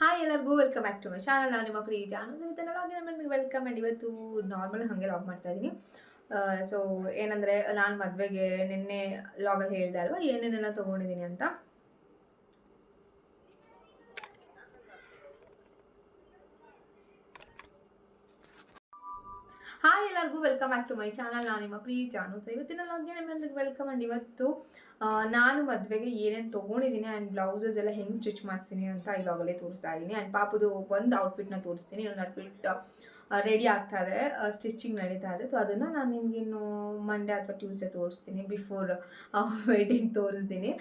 Hi ಎಲ್ಲರಿಗೂ welcome back to my channel ನಾನು ನಿಮ್ಮ ಪ್ರೀ ನಿಮಗೆ ವೆಲ್ಕಮ್ ಆ್ಯಂಡ್ ಇವತ್ತು ನಾರ್ಮಲ್ ಹಾಗೆ ಲಾಗ್ ಮಾಡ್ತಾ ಇದ್ದೀನಿ ಸೊ ಏನಂದರೆ ನಾನು ಮದುವೆಗೆ ನಿನ್ನೆ ಲಾಗಲ್ಲಿ ಹೇಳಿದೆ ಅಲ್ವಾ? ಏನೇನೆಲ್ಲ ತೊಗೊಂಡಿದ್ದೀನಿ ಅಂತ. ಎಲ್ಲರಿಗೂ welcome back to my channel ನಾನು ನಿಮ್ಮ ಪ್ರೀ ಜಾನು. ಸೊ ಇವತ್ತಿನ ಲಾಗ್ಗೆ ನಿಮಗೆ ವೆಲ್ಕಮ್ ಅಂಡ್ ಇವತ್ತು ನಾನು ಮದುವೆಗೆ ಏನೇನು ತೊಗೊಂಡಿದ್ದೀನಿ ಆ್ಯಂಡ್ ಬ್ಲೌಸಸ್ ಎಲ್ಲ ಹೆಂಗೆ ಸ್ಟಿಚ್ ಮಾಡ್ತೀನಿ ಅಂತ ಲಾಗಲ್ಲೇ ತೋರಿಸ್ತಾ ಇದ್ದೀನಿ ಆ್ಯಂಡ್ ಪಾಪದು ಒಂದು ಔಟ್ಫಿಟ್ನ ತೋರಿಸ್ತೀನಿ. ಒಂದು ಔಟ್ಫಿಟ್ ರೆಡಿ ಆಗ್ತಾ ಇದೆ ಸ್ಟಿಚಿಂಗ್ ನಡೀತಾ ಇದೆ. ಸೊ ಅದನ್ನು ನಾನು ನಿಮಗಿನ್ನು ಮಂಡೇ ಅಥವಾ ಟ್ಯೂಸ್ಡೇ ತೋರಿಸ್ತೀನಿ. ಬಿಫೋರ್ ವೆಡ್ಡಿಂಗ್ ತೋರಿಸ್ತೀನಿ.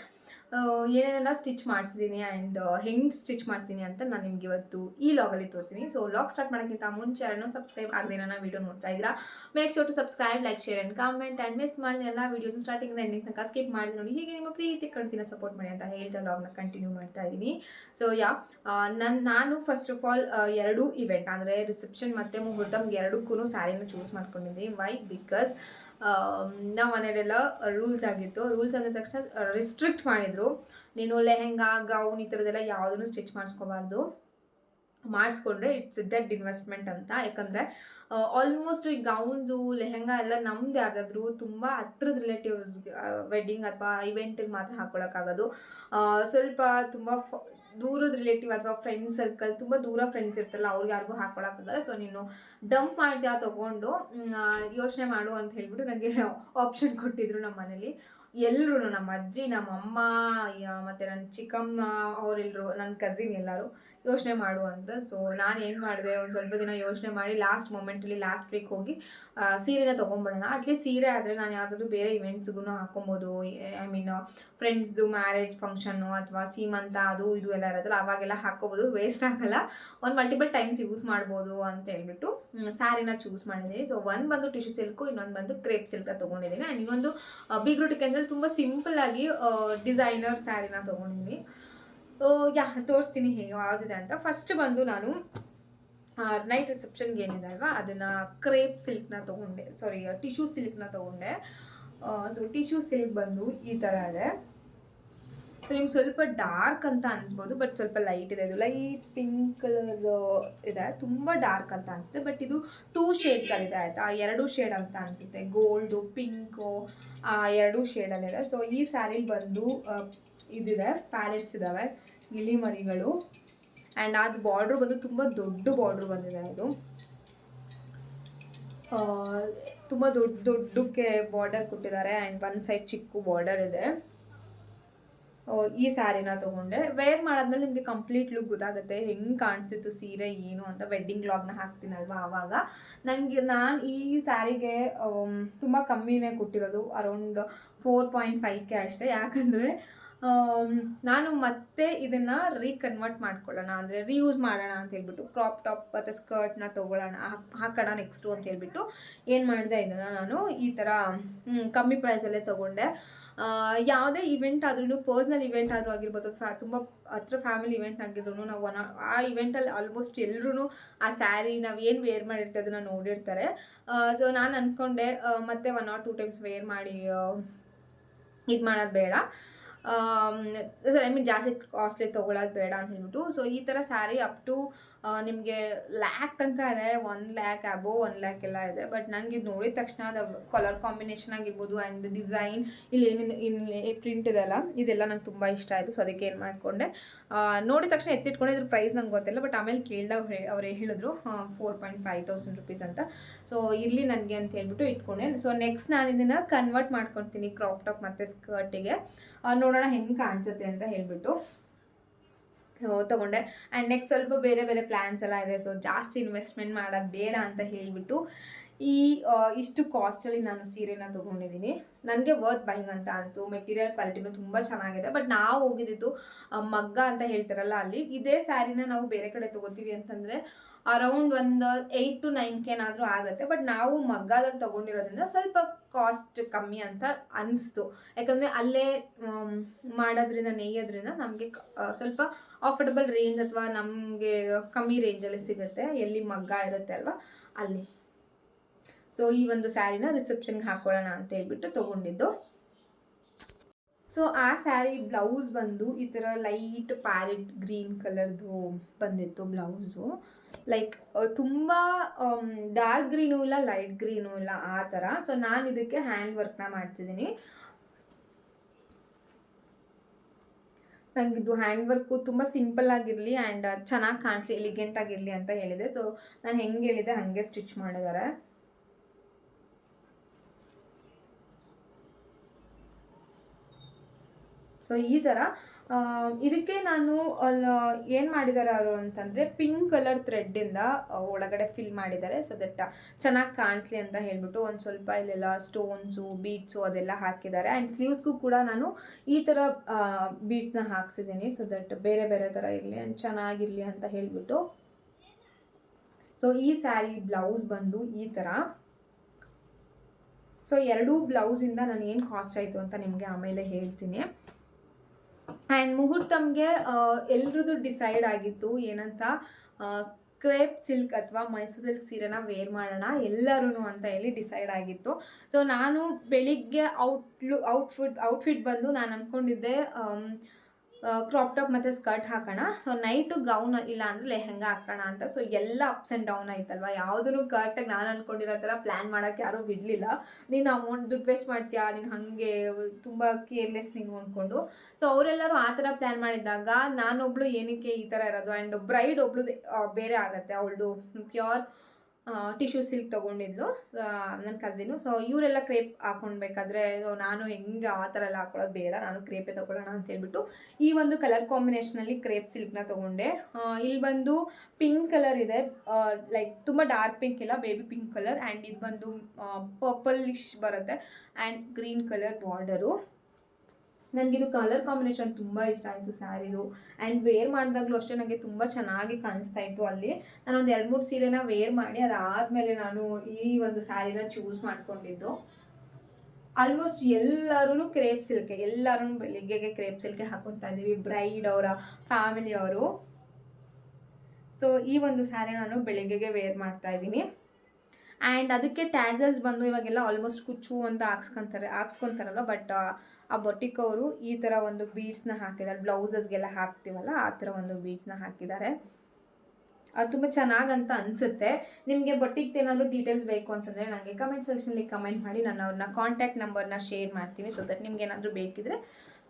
ಏನೇನೆಲ್ಲ ಸ್ಟಿಚ್ ಮಾಡಿಸಿದ್ದೀನಿ ಆ್ಯಂಡ್ ಹೆಂಗೆ ಸ್ಟಿಚ್ ಮಾಡಿಸಿದ್ದೀನಿ ಅಂತ ನಾನು ನಿಮ್ಗೆ ಇವತ್ತು ಈ ಲಾಗಲ್ಲಿ ತೋರಿಸ್ತೀನಿ. ಸೊ ಲಾಗ್ ಸ್ಟಾರ್ಟ್ ಮಾಡೋಕ್ಕಿಂತ ಮುಂಚೆ ಯಾರನ್ನೂ ಸಬ್ಸ್ಕ್ರೈಬ್ ಆಗದೆ ನಾನು ವೀಡಿಯೋ ನೋಡ್ತಾ ಇದ್ದೀರಾ? Make sure to subscribe like share and comment and miss ಮಾಡಿದ ಎಲ್ಲ ವೀಡಿಯೋಸ್ ಸ್ಟಾರ್ಟಿಂಗ್ ಎಂಡಿಂಗ್ ತನಕ ಸ್ಕಿಪ್ ಮಾಡಿ ನೋಡಿ. ಹೀಗೆ ನಿಮ್ಮ ಪ್ರೀತಿ ಕಣ್ತಿನ ಸಪೋರ್ಟ್ ಮಾಡಿ ಅಂತ ಹೇಳ್ತಾ ಲಾಗ್ನ ಕಂಟಿನ್ಯೂ ಮಾಡ್ತಾ ಇದ್ದೀನಿ. ಸೊ ಯಾ ನನ್ನ ನಾನು ಫಸ್ಟ್ ಆಫ್ ಆಲ್ ಎರಡೂ ಇವೆಂಟ್ ಅಂದರೆ ರಿಸೆಪ್ಷನ್ ಮತ್ತು ಮುಹೂರ್ತಮ್ ಎರಡಕ್ಕೂ ಸ್ಯಾರಿನ ಚೂಸ್ ಮಾಡ್ಕೊಂಡಿದ್ದೀನಿ. ವೈ ಬಿಕಾಸ್ ನಮ್ಮ ಮನೇಲೆಲ್ಲ ರೂಲ್ಸ್ ಆಗಿತ್ತು. ರೂಲ್ಸ್ ಆಗಿದ ತಕ್ಷಣ ರಿಸ್ಟ್ರಿಕ್ಟ್ ಮಾಡಿದರು. ನೀನು ಲೆಹೆಂಗಾ ಗೌನ್ ಈ ಥರದ್ದೆಲ್ಲ ಯಾವುದನ್ನು ಸ್ಟಿಚ್ ಮಾಡಿಸ್ಕೋಬಾರ್ದು. ಮಾಡಿಸ್ಕೊಂಡ್ರೆ ಇಟ್ಸ್ ಡೆಡ್ ಇನ್ವೆಸ್ಟ್ಮೆಂಟ್ ಅಂತ. ಯಾಕಂದರೆ ಆಲ್ಮೋಸ್ಟ್ ಈ ಗೌನ್ಸು ಲೆಹೆಂಗಾ ಎಲ್ಲ ನಮ್ದು ಯಾರ್ದಾದ್ರೂ ತುಂಬ ಹತ್ರದ ರಿಲೇಟಿವ್ಸ್ ವೆಡ್ಡಿಂಗ್ ಅಥವಾ ಇವೆಂಟಿಗೆ ಮಾತ್ರ ಹಾಕ್ಕೊಳಕ್ಕಾಗೋದು ಸ್ವಲ್ಪ ತುಂಬ ದೂರದ ರಿಲೇಟಿವ್ ಅಥವಾ ಫ್ರೆಂಡ್ ಸರ್ಕಲ್ ತುಂಬ ದೂರ ಫ್ರೆಂಡ್ಸ್ ಇರ್ತಲ್ಲ ಅವ್ರಿಗೆ ಯಾರಿಗೂ ಹಾಕೊಳಕ್ಕಾಗಲ್ಲ. ಸೊ ನೀನು ಡಂಪ್ ಮಾಡ್ತೀಯಾ ತೊಗೊಂಡು ಯೋಚನೆ ಮಾಡು ಅಂತ ಹೇಳ್ಬಿಟ್ಟು ನನಗೆ ಆಪ್ಷನ್ ಕೊಟ್ಟಿದ್ರು ನಮ್ಮ ಮನೇಲಿ. ಎಲ್ಲರೂ ನಮ್ಮ ಅಜ್ಜಿ, ನಮ್ಮ ಅಮ್ಮ ಮತ್ತು ನನ್ನ ಚಿಕ್ಕಮ್ಮ ಅವರೆಲ್ಲರೂ ನನ್ನ ಕಸಿನ್ ಎಲ್ಲರೂ. ಯೋಚನೆ ಮಾಡು ಅಂತ ಸೊ ನಾನು ಏನು ಮಾಡಿದೆ, ಒಂದು ಸ್ವಲ್ಪ ದಿನ ಯೋಚನೆ ಮಾಡಿ ಲಾಸ್ಟ್ ಮೊಮೆಂಟಲ್ಲಿ ಲಾಸ್ಟ್ ವೀಕ್ ಹೋಗಿ ಸೀರೆನ ತೊಗೊಂಬಿಡೋಣ ಅಟ್ಲೀಸ್ಟ್ ಸೀರೆ ಆದರೆ ನಾನು ಯಾವುದಾದ್ರು ಬೇರೆ ಇವೆಂಟ್ಸ್ಗೂ ಹಾಕೊಬೋದು ಐ ಮೀನ್ ಫ್ರೆಂಡ್ಸ್ದು ಮ್ಯಾರೇಜ್ ಫಂಕ್ಷನ್ನು ಅಥವಾ ಸೀಮಂತ, ಅದು, ಇದು ಎಲ್ಲ ಇರುತ್ತಲ್ಲ, ಅವಾಗೆಲ್ಲ ಹಾಕೋಬೋದು ವೇಸ್ಟ್ ಆಗಲ್ಲ. ಒಂದು ಮಲ್ಟಿಪಲ್ ಟೈಮ್ಸ್ ಯೂಸ್ ಮಾಡ್ಬೋದು ಅಂತ ಹೇಳ್ಬಿಟ್ಟು ಸ್ಯಾರಿನ ಚೂಸ್ ಮಾಡಿದ್ದೀನಿ. ಸೊ ಒಂದು ಬಂದು ಟಿಶ್ಯೂ ಸಿಲ್ಕು ಇನ್ನೊಂದು ಬಂದು ಕ್ರೇಪ್ ಸಿಲ್ಕ ತೊಗೊಂಡಿದ್ದೀನಿ. ಆ್ಯಂಡ್ ಇನ್ನೊಂದು ಬೀಗ್ರೂಟಿಕ್ ಅಂದರೆ ತುಂಬ ಸಿಂಪಲ್ ಆಗಿ ಡಿಸೈನರ್ ಸ್ಯಾರಿನ ತೊಗೊಂಡಿದ್ದೀನಿ. ಯಾ ತೋರಿಸ್ತೀನಿ ಹೇಗೆ ಆಗಿದೆ ಅಂತ. ಫಸ್ಟ್ ಬಂದು ನಾನು ನೈಟ್ ರಿಸೆಪ್ಷನ್ಗೆ ಏನಿದೆ ಅಲ್ವಾ ಅದನ್ನು ಕ್ರೇಪ್ ಸಿಲ್ಕ್ನ ತೊಗೊಂಡೆ. ಸಾರಿ ಟಿಶ್ಯೂ ಸಿಲ್ಕ್ನ ತೊಗೊಂಡೆ. ಸೊ ಟಿಶ್ಯೂ ಸಿಲ್ಕ್ ಬಂದು ಈ ಥರ ಇದೆ. ಸೊ ನಿಮ್ಗೆ ಸ್ವಲ್ಪ ಡಾರ್ಕ್ ಅಂತ ಅನ್ಸ್ಬೋದು ಬಟ್ ಸ್ವಲ್ಪ ಲೈಟ್ ಇದೆ. ಇದು ಲೈಟ್ ಪಿಂಕ್ ಕಲರ್ ಇದೆ. ತುಂಬ ಡಾರ್ಕ್ ಅಂತ ಅನಿಸುತ್ತೆ ಬಟ್ ಇದು ಟೂ ಶೇಡ್ಸ್ ಅಲ್ಲಿದೆ ಆಯಿತಾ? ಎರಡು ಶೇಡ್ ಅಂತ ಅನಿಸುತ್ತೆ. ಗೋಲ್ಡು ಪಿಂಕು ಎರಡು ಶೇಡಲ್ಲಿದೆ ಸೊ ಈ ಸ್ಯಾರಿಲಿ ಬಂದು ಆ, ಇದಿದೆ ಪ್ಯಾಲೆಟ್ಸ್ ಇದ್ದಾವೆ ಗಿಳಿ ಮರಿಗಳು ಆ್ಯಂಡ್ ಅದು ಬಾರ್ಡ್ರ್ ಬಂದು ತುಂಬ ದೊಡ್ಡ ಬಾರ್ಡ್ರ್ ಬಂದಿದೆ ಅದು. ತುಂಬ ದೊಡ್ಡ ದೊಡ್ಡಕ್ಕೆ ಬಾರ್ಡರ್ ಕೊಟ್ಟಿದ್ದಾರೆ ಆ್ಯಂಡ್ ಒನ್ ಸೈಡ್ ಚಿಕ್ಕ ಬಾರ್ಡರ್ ಇದೆ. ಈ ಸ್ಯಾರಿನ ತೊಗೊಂಡೆ. ವೇರ್ ಮಾಡಾದ್ಮೇಲೆ ನಿಮಗೆ ಕಂಪ್ಲೀಟ್ ಲುಕ್ ಗೊತ್ತಾಗುತ್ತೆ, ಹೆಂಗೆ ಕಾಣಿಸ್ತಿತ್ತು ಸೀರೆ, ಏನು ಅಂತ ವೆಡ್ಡಿಂಗ್ ಲಾಗ್ನ ಹಾಕ್ತೀನಲ್ವ ಆವಾಗ. ನನಗೆ ನಾನು ಈ ಸ್ಯಾರಿಗೆ ತುಂಬ ಕಮ್ಮಿನೇ ಕೊಟ್ಟಿರೋದು around four point five K ಅಷ್ಟೇ. ಯಾಕಂದರೆ ನಾನು ಮತ್ತೆ ಇದನ್ನು ರೀಕನ್ವರ್ಟ್ ಮಾಡ್ಕೊಳ್ಳೋಣ ಅಂದರೆ ರೀಯೂಸ್ ಮಾಡೋಣ ಅಂತ ಹೇಳ್ಬಿಟ್ಟು ಕ್ರಾಪ್ ಟಾಪ್ ಮತ್ತು ಸ್ಕರ್ಟ್ನ ತೊಗೊಳ್ಳೋಣ, ಹಾಕ್- ಹಾಕೋಣ ನೆಕ್ಸ್ಟು ಅಂತ ಹೇಳ್ಬಿಟ್ಟು ಏನು ಮಾಡಿದೆ ಇದನ್ನು ನಾನು ಈ ಥರ ಕಮ್ಮಿ ಪ್ರೈಸಲ್ಲೇ ತೊಗೊಂಡೆ. ಯಾವುದೇ ಇವೆಂಟ್ ಆದ್ರೂ ಪರ್ಸ್ನಲ್ ಇವೆಂಟ್ ಆದರೂ ಆಗಿರ್ಬೋದು, ಫ್ಯಾ, ತುಂಬ ಹತ್ರ ಫ್ಯಾಮಿಲಿ ಇವೆಂಟ್ ಆಗಿದ್ರು ನಾವು ಒನ್, ಆ ಇವೆಂಟಲ್ಲಿ ಆಲ್ಮೋಸ್ಟ್ ಎಲ್ಲರೂ ಆ ಸ್ಯಾರಿ ನಾವು ಏನು ವೇರ್ ಮಾಡಿರ್ತೀವಿ ಅದನ್ನು ನೋಡಿರ್ತಾರೆ. ಸೊ ನಾನು ಅಂದ್ಕೊಂಡೆ ಮತ್ತೆ one or two times wear ಮಾಡಿ ಇದು ಮಾಡೋದು ಬೇಡ. ಸರ್ ಐ ಮೀನ್ ಜಾಸ್ತಿ ಕಾಸ್ಟ್ಲಿ ತೊಗೊಳೋದು ಬೇಡ ಅಂತ ಹೇಳ್ಬಿಟ್ಟು ಸೊ ಈ ಥರ ಸ್ಯಾರಿ ಅಪ್ ಟು ನಿಮಗೆ ಲ್ಯಾಕ್ ತನಕ ಇದೆ one lakh above one lakh ಎಲ್ಲ ಇದೆ ಬಟ್ ನನಗೆ ಇದು ನೋಡಿದ ತಕ್ಷಣ ಅದು ಕಲರ್ ಕಾಂಬಿನೇಷನ್ ಆಗಿರ್ಬೋದು ಆ್ಯಂಡ್ ಡಿಸೈನ್ ಇಲ್ಲಿ ಏನೇನು ಇಲ್ಲಿ ಪ್ರಿಂಟ್ ಇದೆಲ್ಲ ಇದೆಲ್ಲ ನಂಗೆ ತುಂಬ ಇಷ್ಟ ಆಯಿತು ಸೊ ಅದಕ್ಕೆ ಏನು ಮಾಡಿಕೊಂಡೆ. ನೋಡಿದ ತಕ್ಷಣ ಎತ್ತಿಟ್ಕೊಂಡೆ ಇದ್ರ ಪ್ರೈಸ್ ನಂಗೆ ಗೊತ್ತಿಲ್ಲ ಬಟ್ ಆಮೇಲೆ ಕೇಳಿದಾಗ ಅವ್ರು ಹೇಳಿದ್ರು four point five thousand rupees ಅಂತ. ಸೊ ಇಲ್ಲಿ ನನಗೆ ಅಂತ ಹೇಳ್ಬಿಟ್ಟು ಇಟ್ಕೊಂಡೆ. ಸೊ ನೆಕ್ಸ್ಟ್ ನಾನು ಇದನ್ನು ಕನ್ವರ್ಟ್ ಮಾಡ್ಕೊತೀನಿ ಕ್ರಾಪ್ ಟಾಪ್ ಮತ್ತು ಸ್ಕರ್ಟಿಗೆ ನೋಡೋಣ ಹೆಂಗೆ ಕಾಣಿಸುತ್ತೆ ಅಂತ ಹೇಳ್ಬಿಟ್ಟು. ತೊಗೊಂಡೆ. ಆ್ಯಂಡ್ ನೆಕ್ಸ್ಟ್ ಸ್ವಲ್ಪ ಬೇರೆ ಬೇರೆ ಪ್ಲ್ಯಾನ್ಸ್ ಎಲ್ಲ ಇದೆ. ಸೊ ಜಾಸ್ತಿ ಇನ್ವೆಸ್ಟ್ಮೆಂಟ್ ಮಾಡೋದು ಬೇಡ ಅಂತ ಹೇಳಿಬಿಟ್ಟು ಈ ಇಷ್ಟು ಕಾಸ್ಟಲ್ಲಿ ನಾನು ಸೀರೆನ ತೊಗೊಂಡಿದ್ದೀನಿ. ನನಗೆ ವರ್ತ್ ಬೈಯಿಂಗ್ ಅಂತ ಅನಿಸ್ತು. ಮೆಟೀರಿಯಲ್ ಕ್ವಾಲಿಟಿನೂ ತುಂಬ ಚೆನ್ನಾಗಿದೆ. ಬಟ್ ನಾವು ಹೋಗಿದ್ದು ಮಗ್ಗ ಅಂತ ಹೇಳ್ತಾರಲ್ಲ ಅಲ್ಲಿ. ಇದೇ ಸ್ಯಾರಿನ ನಾವು ಬೇರೆ ಕಡೆ ತೊಗೋತೀವಿ ಅಂತಂದರೆ ಅರೌಂಡ್ ಒಂದು ಏಯ್ಟ್ ಟು ನೈನ್ ಕೆನಾದರೂ ಆಗುತ್ತೆ. ಬಟ್ ನಾವು ಮಗ್ಗದಲ್ಲಿ ತೊಗೊಂಡಿರೋದ್ರಿಂದ ಸ್ವಲ್ಪ ಕಾಸ್ಟ್ ಕಮ್ಮಿ ಅಂತ ಅನಿಸ್ತು. ಯಾಕಂದರೆ ಅಲ್ಲೇ ಮಾಡೋದ್ರಿಂದ ನೇಯೋದ್ರಿಂದ ನಮಗೆ ಸ್ವಲ್ಪ ಆಫರ್ಡಬಲ್ ರೇಂಜ್ ಅಥವಾ ನಮಗೆ ಕಮ್ಮಿ ರೇಂಜಲ್ಲಿ ಸಿಗುತ್ತೆ. ಎಲ್ಲಿ ಮಗ್ಗ ಇರುತ್ತೆ ಅಲ್ವಾ? ಅಲ್ಲಿ. ಸೊ ಈ ಒಂದು ಸ್ಯಾರಿನ ರಿಸೆಪ್ಷನ್ಗೆ ಹಾಕೊಳ್ಳೋಣ ಅಂತ ಹೇಳ್ಬಿಟ್ಟು ತೊಗೊಂಡಿದ್ದು. ಸೊ ಆ ಸ್ಯಾರಿ ಬ್ಲೌಸ್ ಬಂದು ಈ ಥರ ಲೈಟ್ ಪ್ಯಾರೆಟ್ ಗ್ರೀನ್ ಕಲರ್ದು ಬಂದಿತ್ತು ಬ್ಲೌಸು ಲೈಕ್ ತುಂಬ ಡಾರ್ಕ್ ಗ್ರೀನು ಇಲ್ಲ ಲೈಟ್ ಗ್ರೀನು ಇಲ್ಲ, ಆ ಥರ. ಸೊ ನಾನು ಇದಕ್ಕೆ ಹ್ಯಾಂಡ್ ವರ್ಕ್ನ ಮಾಡ್ತಿದ್ದೀನಿ. ನನಗಿದು ಹ್ಯಾಂಡ್ ವರ್ಕು ತುಂಬ ಸಿಂಪಲ್ ಆಗಿರಲಿ ಆ್ಯಂಡ್ ಚೆನ್ನಾಗಿ ಕಾಣಿಸಿ ಎಲಿಗೆಂಟ್ ಆಗಿರಲಿ ಅಂತ ಹೇಳಿದೆ. ಸೊ ನಾನು ಹೆಂಗೆ ಹೇಳಿದೆ, ಹಾಗೆ ಸ್ಟಿಚ್ ಮಾಡಿದ್ದಾರೆ. ಸೊ ಈ ಥರ ಇದಕ್ಕೆ ನಾನು ಏನು ಮಾಡಿದ್ದಾರೆ ಅವರು ಅಂತಂದರೆ ಪಿಂಕ್ ಕಲರ್ ಥ್ರೆಡ್ಡಿಂದ ಒಳಗಡೆ ಫಿಲ್ ಮಾಡಿದ್ದಾರೆ. ಸೊ ದಟ್ ಚೆನ್ನಾಗಿ ಕಾಣಿಸ್ಲಿ ಅಂತ ಹೇಳ್ಬಿಟ್ಟು ಒಂದು ಸ್ವಲ್ಪ ಇಲ್ಲೆಲ್ಲ ಸ್ಟೋನ್ಸು ಬೀಡ್ಸು ಅದೆಲ್ಲ ಹಾಕಿದ್ದಾರೆ. ಆ್ಯಂಡ್ ಸ್ಲೀವ್ಸ್ಗೂ ಕೂಡ ನಾನು ಈ ಥರ ಬೀಡ್ಸ್ನ ಹಾಕ್ಸಿದ್ದೀನಿ. ಸೊ ದಟ್ ಬೇರೆ ಬೇರೆ ಥರ ಇರಲಿ ಆ್ಯಂಡ್ ಚೆನ್ನಾಗಿರಲಿ ಅಂತ ಹೇಳ್ಬಿಟ್ಟು. ಸೊ ಈ ಸ್ಯಾರಿ ಬ್ಲೌಸ್ ಬಂದು ಈ ಥರ. ಸೊ ಎರಡೂ ಬ್ಲೌಸಿಂದ ನಾನು ಏನು ಕಾಸ್ಟ್ ಆಯಿತು ಅಂತ ನಿಮಗೆ ಆಮೇಲೆ ಹೇಳ್ತೀನಿ. ಆ್ಯಂಡ್ ಮುಹೂರ್ತಮ್ಗೆ ಎಲ್ರದ್ದು ಡಿಸೈಡ್ ಆಗಿತ್ತು. ಏನಂತ ಕ್ರೇಪ್ ಸಿಲ್ಕ್ ಅಥವಾ ಮೈಸೂರು ಸಿಲ್ಕ್ ಸೀರೆನ ವೇರ್ ಮಾಡೋಣ ಎಲ್ಲರೂ ಅಂತ ಹೇಳಿ ಡಿಸೈಡ್ ಆಗಿತ್ತು. ಸೊ ನಾನು ಬೆಳಿಗ್ಗೆ ಔಟ್ಲು ಔಟ್ಫಿಟ್ ಔಟ್ಫಿಟ್ ಬಂದು ನಾನು ಅಂದ್ಕೊಂಡಿದ್ದೆ ಕ್ರಾಪ್ ಟಾಪ್ ಮತ್ತು ಸ್ಕರ್ಟ್ ಹಾಕೋಣ. ಸೊ ನೈಟು ಗೌನ್ ಇಲ್ಲ ಅಂದರೆ ಲೆಹೆಂಗಾ ಹಾಕೋಣ ಅಂತ. ಸೊ ಎಲ್ಲ ಅಪ್ಸ್ ಆ್ಯಂಡ್ ಡೌನ್ ಆಯ್ತಲ್ವ ಯಾವುದೂ ಕರೆಕ್ಟಾಗಿ ನಾನು ಅಂದ್ಕೊಂಡಿರೋ ಥರ ಪ್ಲ್ಯಾನ್ ಮಾಡೋಕ್ಕೆ ಯಾರೂ ಬಿಡಲಿಲ್ಲ. ನೀನು ಅಮೌಂಟ್ ದುಡ್ಡು ವೇಸ್ಟ್ ಮಾಡ್ತೀಯಾ? ನೀನು ಹಾಗೆ ತುಂಬ ಕೇರ್ಲೆಸ್ ನೀನು ಅಂದ್ಕೊಂಡು ಸೊ ಅವರೆಲ್ಲರೂ ಆ ಥರ ಪ್ಲ್ಯಾನ್ ಮಾಡಿದಾಗ ನಾನೊಬ್ಳು ಏನಕ್ಕೆ ಈ ಥರ ಇರೋದು? ಆ್ಯಂಡ್ ಬ್ರೈಡ್ ಒಬ್ಳು ಬೇರೆ ಆಗುತ್ತೆ. ಅವಳು ಪ್ಯೂರ್ ಟಿಶ್ಯೂ ಸಿಲ್ಕ್ ತೊಗೊಂಡಿದ್ಲು. ನನ್ನ ಕಸಿನು ಸೊ ಇವರೆಲ್ಲ ಕ್ರೇಪ್ ಹಾಕೊಳ್ಬೇಕಾದ್ರೆ ಸೊ ನಾನು ಹೆಂಗೆ ಆ ಥರ ಎಲ್ಲ ಹಾಕೊಳ್ಳೋದು ಬೇಡ. ನಾನು ಕ್ರೇಪೇ ತೊಗೊಳ್ಳೋಣ ಅಂತ ಹೇಳ್ಬಿಟ್ಟು ಈ ಒಂದು ಕಲರ್ ಕಾಂಬಿನೇಷನಲ್ಲಿ ಕ್ರೇಪ್ ಸಿಲ್ಕ್ನ ತೊಗೊಂಡೆ. ಇಲ್ಲಿ ಬಂದು ಪಿಂಕ್ ಕಲರ್ ಇದೆ. ಲೈಕ್ ತುಂಬ ಡಾರ್ಕ್ ಪಿಂಕ್ ಇಲ್ಲ ಬೇಬಿ ಪಿಂಕ್ ಕಲರ್ ಆ್ಯಂಡ್ ಇದು ಬಂದು ಪರ್ಪಲಿಶ್ ಬರುತ್ತೆ. ಆ್ಯಂಡ್ ಗ್ರೀನ್ ಕಲರ್ ಬಾರ್ಡರು ನನಗಿದು ಕಲರ್ ಕಾಂಬಿನೇಷನ್ ತುಂಬ ಇಷ್ಟ ಆಯಿತು ಸ್ಯಾರಿದು. ಆ್ಯಂಡ್ ವೇರ್ ಮಾಡಿದಾಗಲೂ ಅಷ್ಟೇ ನನಗೆ ತುಂಬ ಚೆನ್ನಾಗಿ ಕಾಣಿಸ್ತಾ ಇತ್ತು ಅಲ್ಲಿ. ನಾನು ಒಂದು ಎರಡು ಮೂರು ಸೀರೆನ ವೇರ್ ಮಾಡಿ ಅದಾದಮೇಲೆ ನಾನು ಈ ಒಂದು ಸ್ಯಾರಿನ ಚೂಸ್ ಮಾಡಿಕೊಂಡಿದ್ದು. ಆಲ್ಮೋಸ್ಟ್ ಎಲ್ಲರೂ ಕ್ರೇಪ್ ಸಿಲ್ಕೆ ಎಲ್ಲರೂ ಬೆಳಿಗ್ಗೆಗೆ ಕ್ರೇಪ್ ಸಿಲ್ಕೆ ಹಾಕೊತಾ ಇದ್ದೀವಿ ಬ್ರೈಡ್ ಅವರ ಫ್ಯಾಮಿಲಿ ಅವರು. ಸೊ ಈ ಒಂದು ಸ್ಯಾರಿ ನಾನು ಬೆಳಿಗ್ಗೆಗೆ ವೇರ್ ಮಾಡ್ತಾ ಇದ್ದೀನಿ. ಆ್ಯಂಡ್ ಅದಕ್ಕೆ ಟ್ಯಾಸಲ್ಸ್ ಬಂದು ಇವಾಗೆಲ್ಲ ಆಲ್ಮೋಸ್ಟ್ ಕುಚ್ಚು ಅಂತ ಹಾಕ್ಸ್ಕೊಂತಾರೆ, ಹಾಕ್ಸ್ಕೊತಾರಲ್ಲ ಬಟ್ ಆ ಬೊಟಿಕ್ ಅವರು ಈ ಥರ ಒಂದು ಬೀಡ್ಸ್ನ ಹಾಕಿದ್ದಾರೆ. ಬ್ಲೌಸಸ್ಗೆಲ್ಲ ಹಾಕ್ತೀವಲ್ಲ, ಆ ಥರ ಒಂದು ಬೀಡ್ಸ್ನ ಹಾಕಿದ್ದಾರೆ. ಅದು ತುಂಬ ಚೆನ್ನಾಗಂತ ಅನಿಸುತ್ತೆ. ನಿಮಗೆ ಬೊಟ್ಟಿಗೆ ಏನಾದರೂ ಡೀಟೇಲ್ಸ್ ಬೇಕು ಅಂತಂದರೆ ನನಗೆ ಕಮೆಂಟ್ ಸೆಕ್ಷನಲ್ಲಿ ಕಮೆಂಟ್ ಮಾಡಿ, ನಾನು ಅವ್ರನ್ನ ಕಾಂಟ್ಯಾಕ್ಟ್ ನಂಬರ್ನ ಶೇರ್ ಮಾಡ್ತೀನಿ ಸೊ ದಟ್ ನಿಮ್ಗೆ ಏನಾದರೂ ಬೇಕಿದ್ರೆ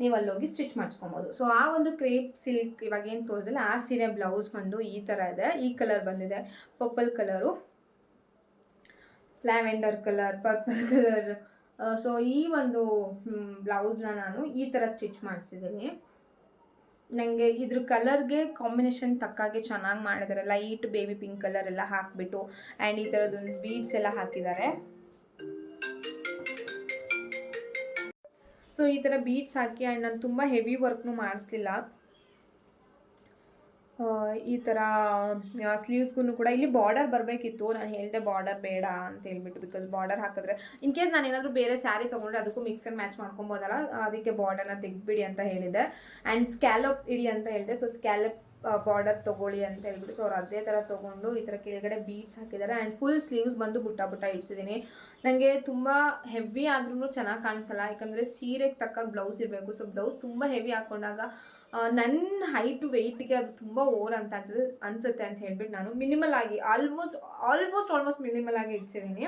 ನೀವು ಅಲ್ಲಿ ಹೋಗಿ ಸ್ಟಿಚ್ ಮಾಡಿಸ್ಕೊಬೋದು. ಸೊ ಆ ಒಂದು ಕ್ರೇಪ್ ಸಿಲ್ಕ್ ಇವಾಗ ಏನು ತೋರಿಸಿಲ್ಲ ಆ ಸೀರೆ ಬ್ಲೌಸ್ ಬಂದು ಈ ಥರ ಇದೆ. ಈ ಕಲರ್ ಬಂದಿದೆ. Purple colour lavender colour purple colour so ಈ ಒಂದು ಬ್ಲೌಸ್ನ ನಾನು ಈ ಥರ ಸ್ಟಿಚ್ ಮಾಡಿಸಿದ್ದೀನಿ. ನನಗೆ ಇದ್ರ ಕಲರ್ಗೆ ಕಾಂಬಿನೇಷನ್ ತಕ್ಕಾಗೆ ಚೆನ್ನಾಗಿ ಮಾಡಿದ್ದಾರೆ ಲೈಟ್ ಬೇಬಿ ಪಿಂಕ್ ಕಲರ್ ಎಲ್ಲ ಹಾಕಿಬಿಟ್ಟು ಆ್ಯಂಡ್ ಈ ಥರದೊಂದು ಬೀಡ್ಸ್ ಎಲ್ಲ ಹಾಕಿದ್ದಾರೆ ಸೊ ಈ ಥರ ಬೀಡ್ಸ್ ಹಾಕಿ ಆ್ಯಂಡ್ ನಾನು ತುಂಬ ಹೆವಿ ವರ್ಕ್ನು ಮಾಡಿಸ್ಲಿಲ್ಲ. ಈ ಥರ ಸ್ಲೀವ್ಸ್ಗೂ ಕೂಡ ಇಲ್ಲಿ ಬಾರ್ಡರ್ ಬರಬೇಕಿತ್ತು. ನಾನು ಹೇಳಿದೆ ಬಾರ್ಡರ್ ಬೇಡ ಅಂತ ಹೇಳ್ಬಿಟ್ಟು ಬಿಕಾಸ್ ಬಾರ್ಡರ್ ಹಾಕಿದ್ರೆ ಇನ್ ಕೇಸ್ ನಾನು ಏನಾದರೂ ಬೇರೆ ಸ್ಯಾರಿ ತೊಗೊಂಡ್ರೆ ಅದಕ್ಕೂ ಮಿಕ್ಸ್ ಆ್ಯಂಡ್ ಮ್ಯಾಚ್ ಮಾಡ್ಕೊಬೋದಲ್ಲ, ಅದಕ್ಕೆ ಬಾರ್ಡರ್ನ ತೆಗ್ಬಿಡಿ ಅಂತ ಹೇಳಿದೆ. ಆ್ಯಂಡ್ ಸ್ಕ್ಯಾಲಪ್ ಇಡಿ ಅಂತ ಹೇಳಿದೆ. ಸೊ ಸ್ಕ್ಯಾಲಪ್ ಬಾರ್ಡರ್ ತೊಗೊಳ್ಳಿ ಅಂತ ಹೇಳ್ಬಿಟ್ಟು. ಸೊ ಅವ್ರು ಅದೇ ಥರ ತೊಗೊಂಡು ಈ ಥರ ಕೆಳಗಡೆ ಬೀಡ್ಸ್ ಹಾಕಿದ್ದಾರೆ. ಆ್ಯಂಡ್ ಫುಲ್ ಸ್ಲೀವ್ಸ್ ಬಂದು ಬುಟ್ಟ ಬುಟ್ಟ ಇಡ್ಸಿದ್ದೀನಿ. ನನಗೆ ತುಂಬ ಹೆವಿ ಆದ್ರೂ ಚೆನ್ನಾಗಿ ಕಾಣಿಸಲ್ಲ. ಯಾಕಂದರೆ ಸೀರೆಗೆ ತಕ್ಕ ಬ್ಲೌಸ್ ಇರಬೇಕು. ಸೊ ಬ್ಲೌಸ್ ತುಂಬ ಹೆವಿ ಹಾಕೊಂಡಾಗ ನನ್ನ ಹೈಟು ವೆಯ್ಟ್ಗೆ ಅದು ತುಂಬ ಓವರ್ ಅಂತ ಅನ್ಸುತ್ತೆ ಅನ್ಸುತ್ತೆ ಅಂತ ಹೇಳ್ಬಿಟ್ಟು ನಾನು ಮಿನಿಮಲ್ ಆಗಿ ಆಲ್ಮೋಸ್ಟ್ ಆಲ್ಮೋಸ್ಟ್ ಆಲ್ಮೋಸ್ಟ್ ಮಿನಿಮಲ್ ಆಗಿ ಇಡ್ಸಿದ್ದೀನಿ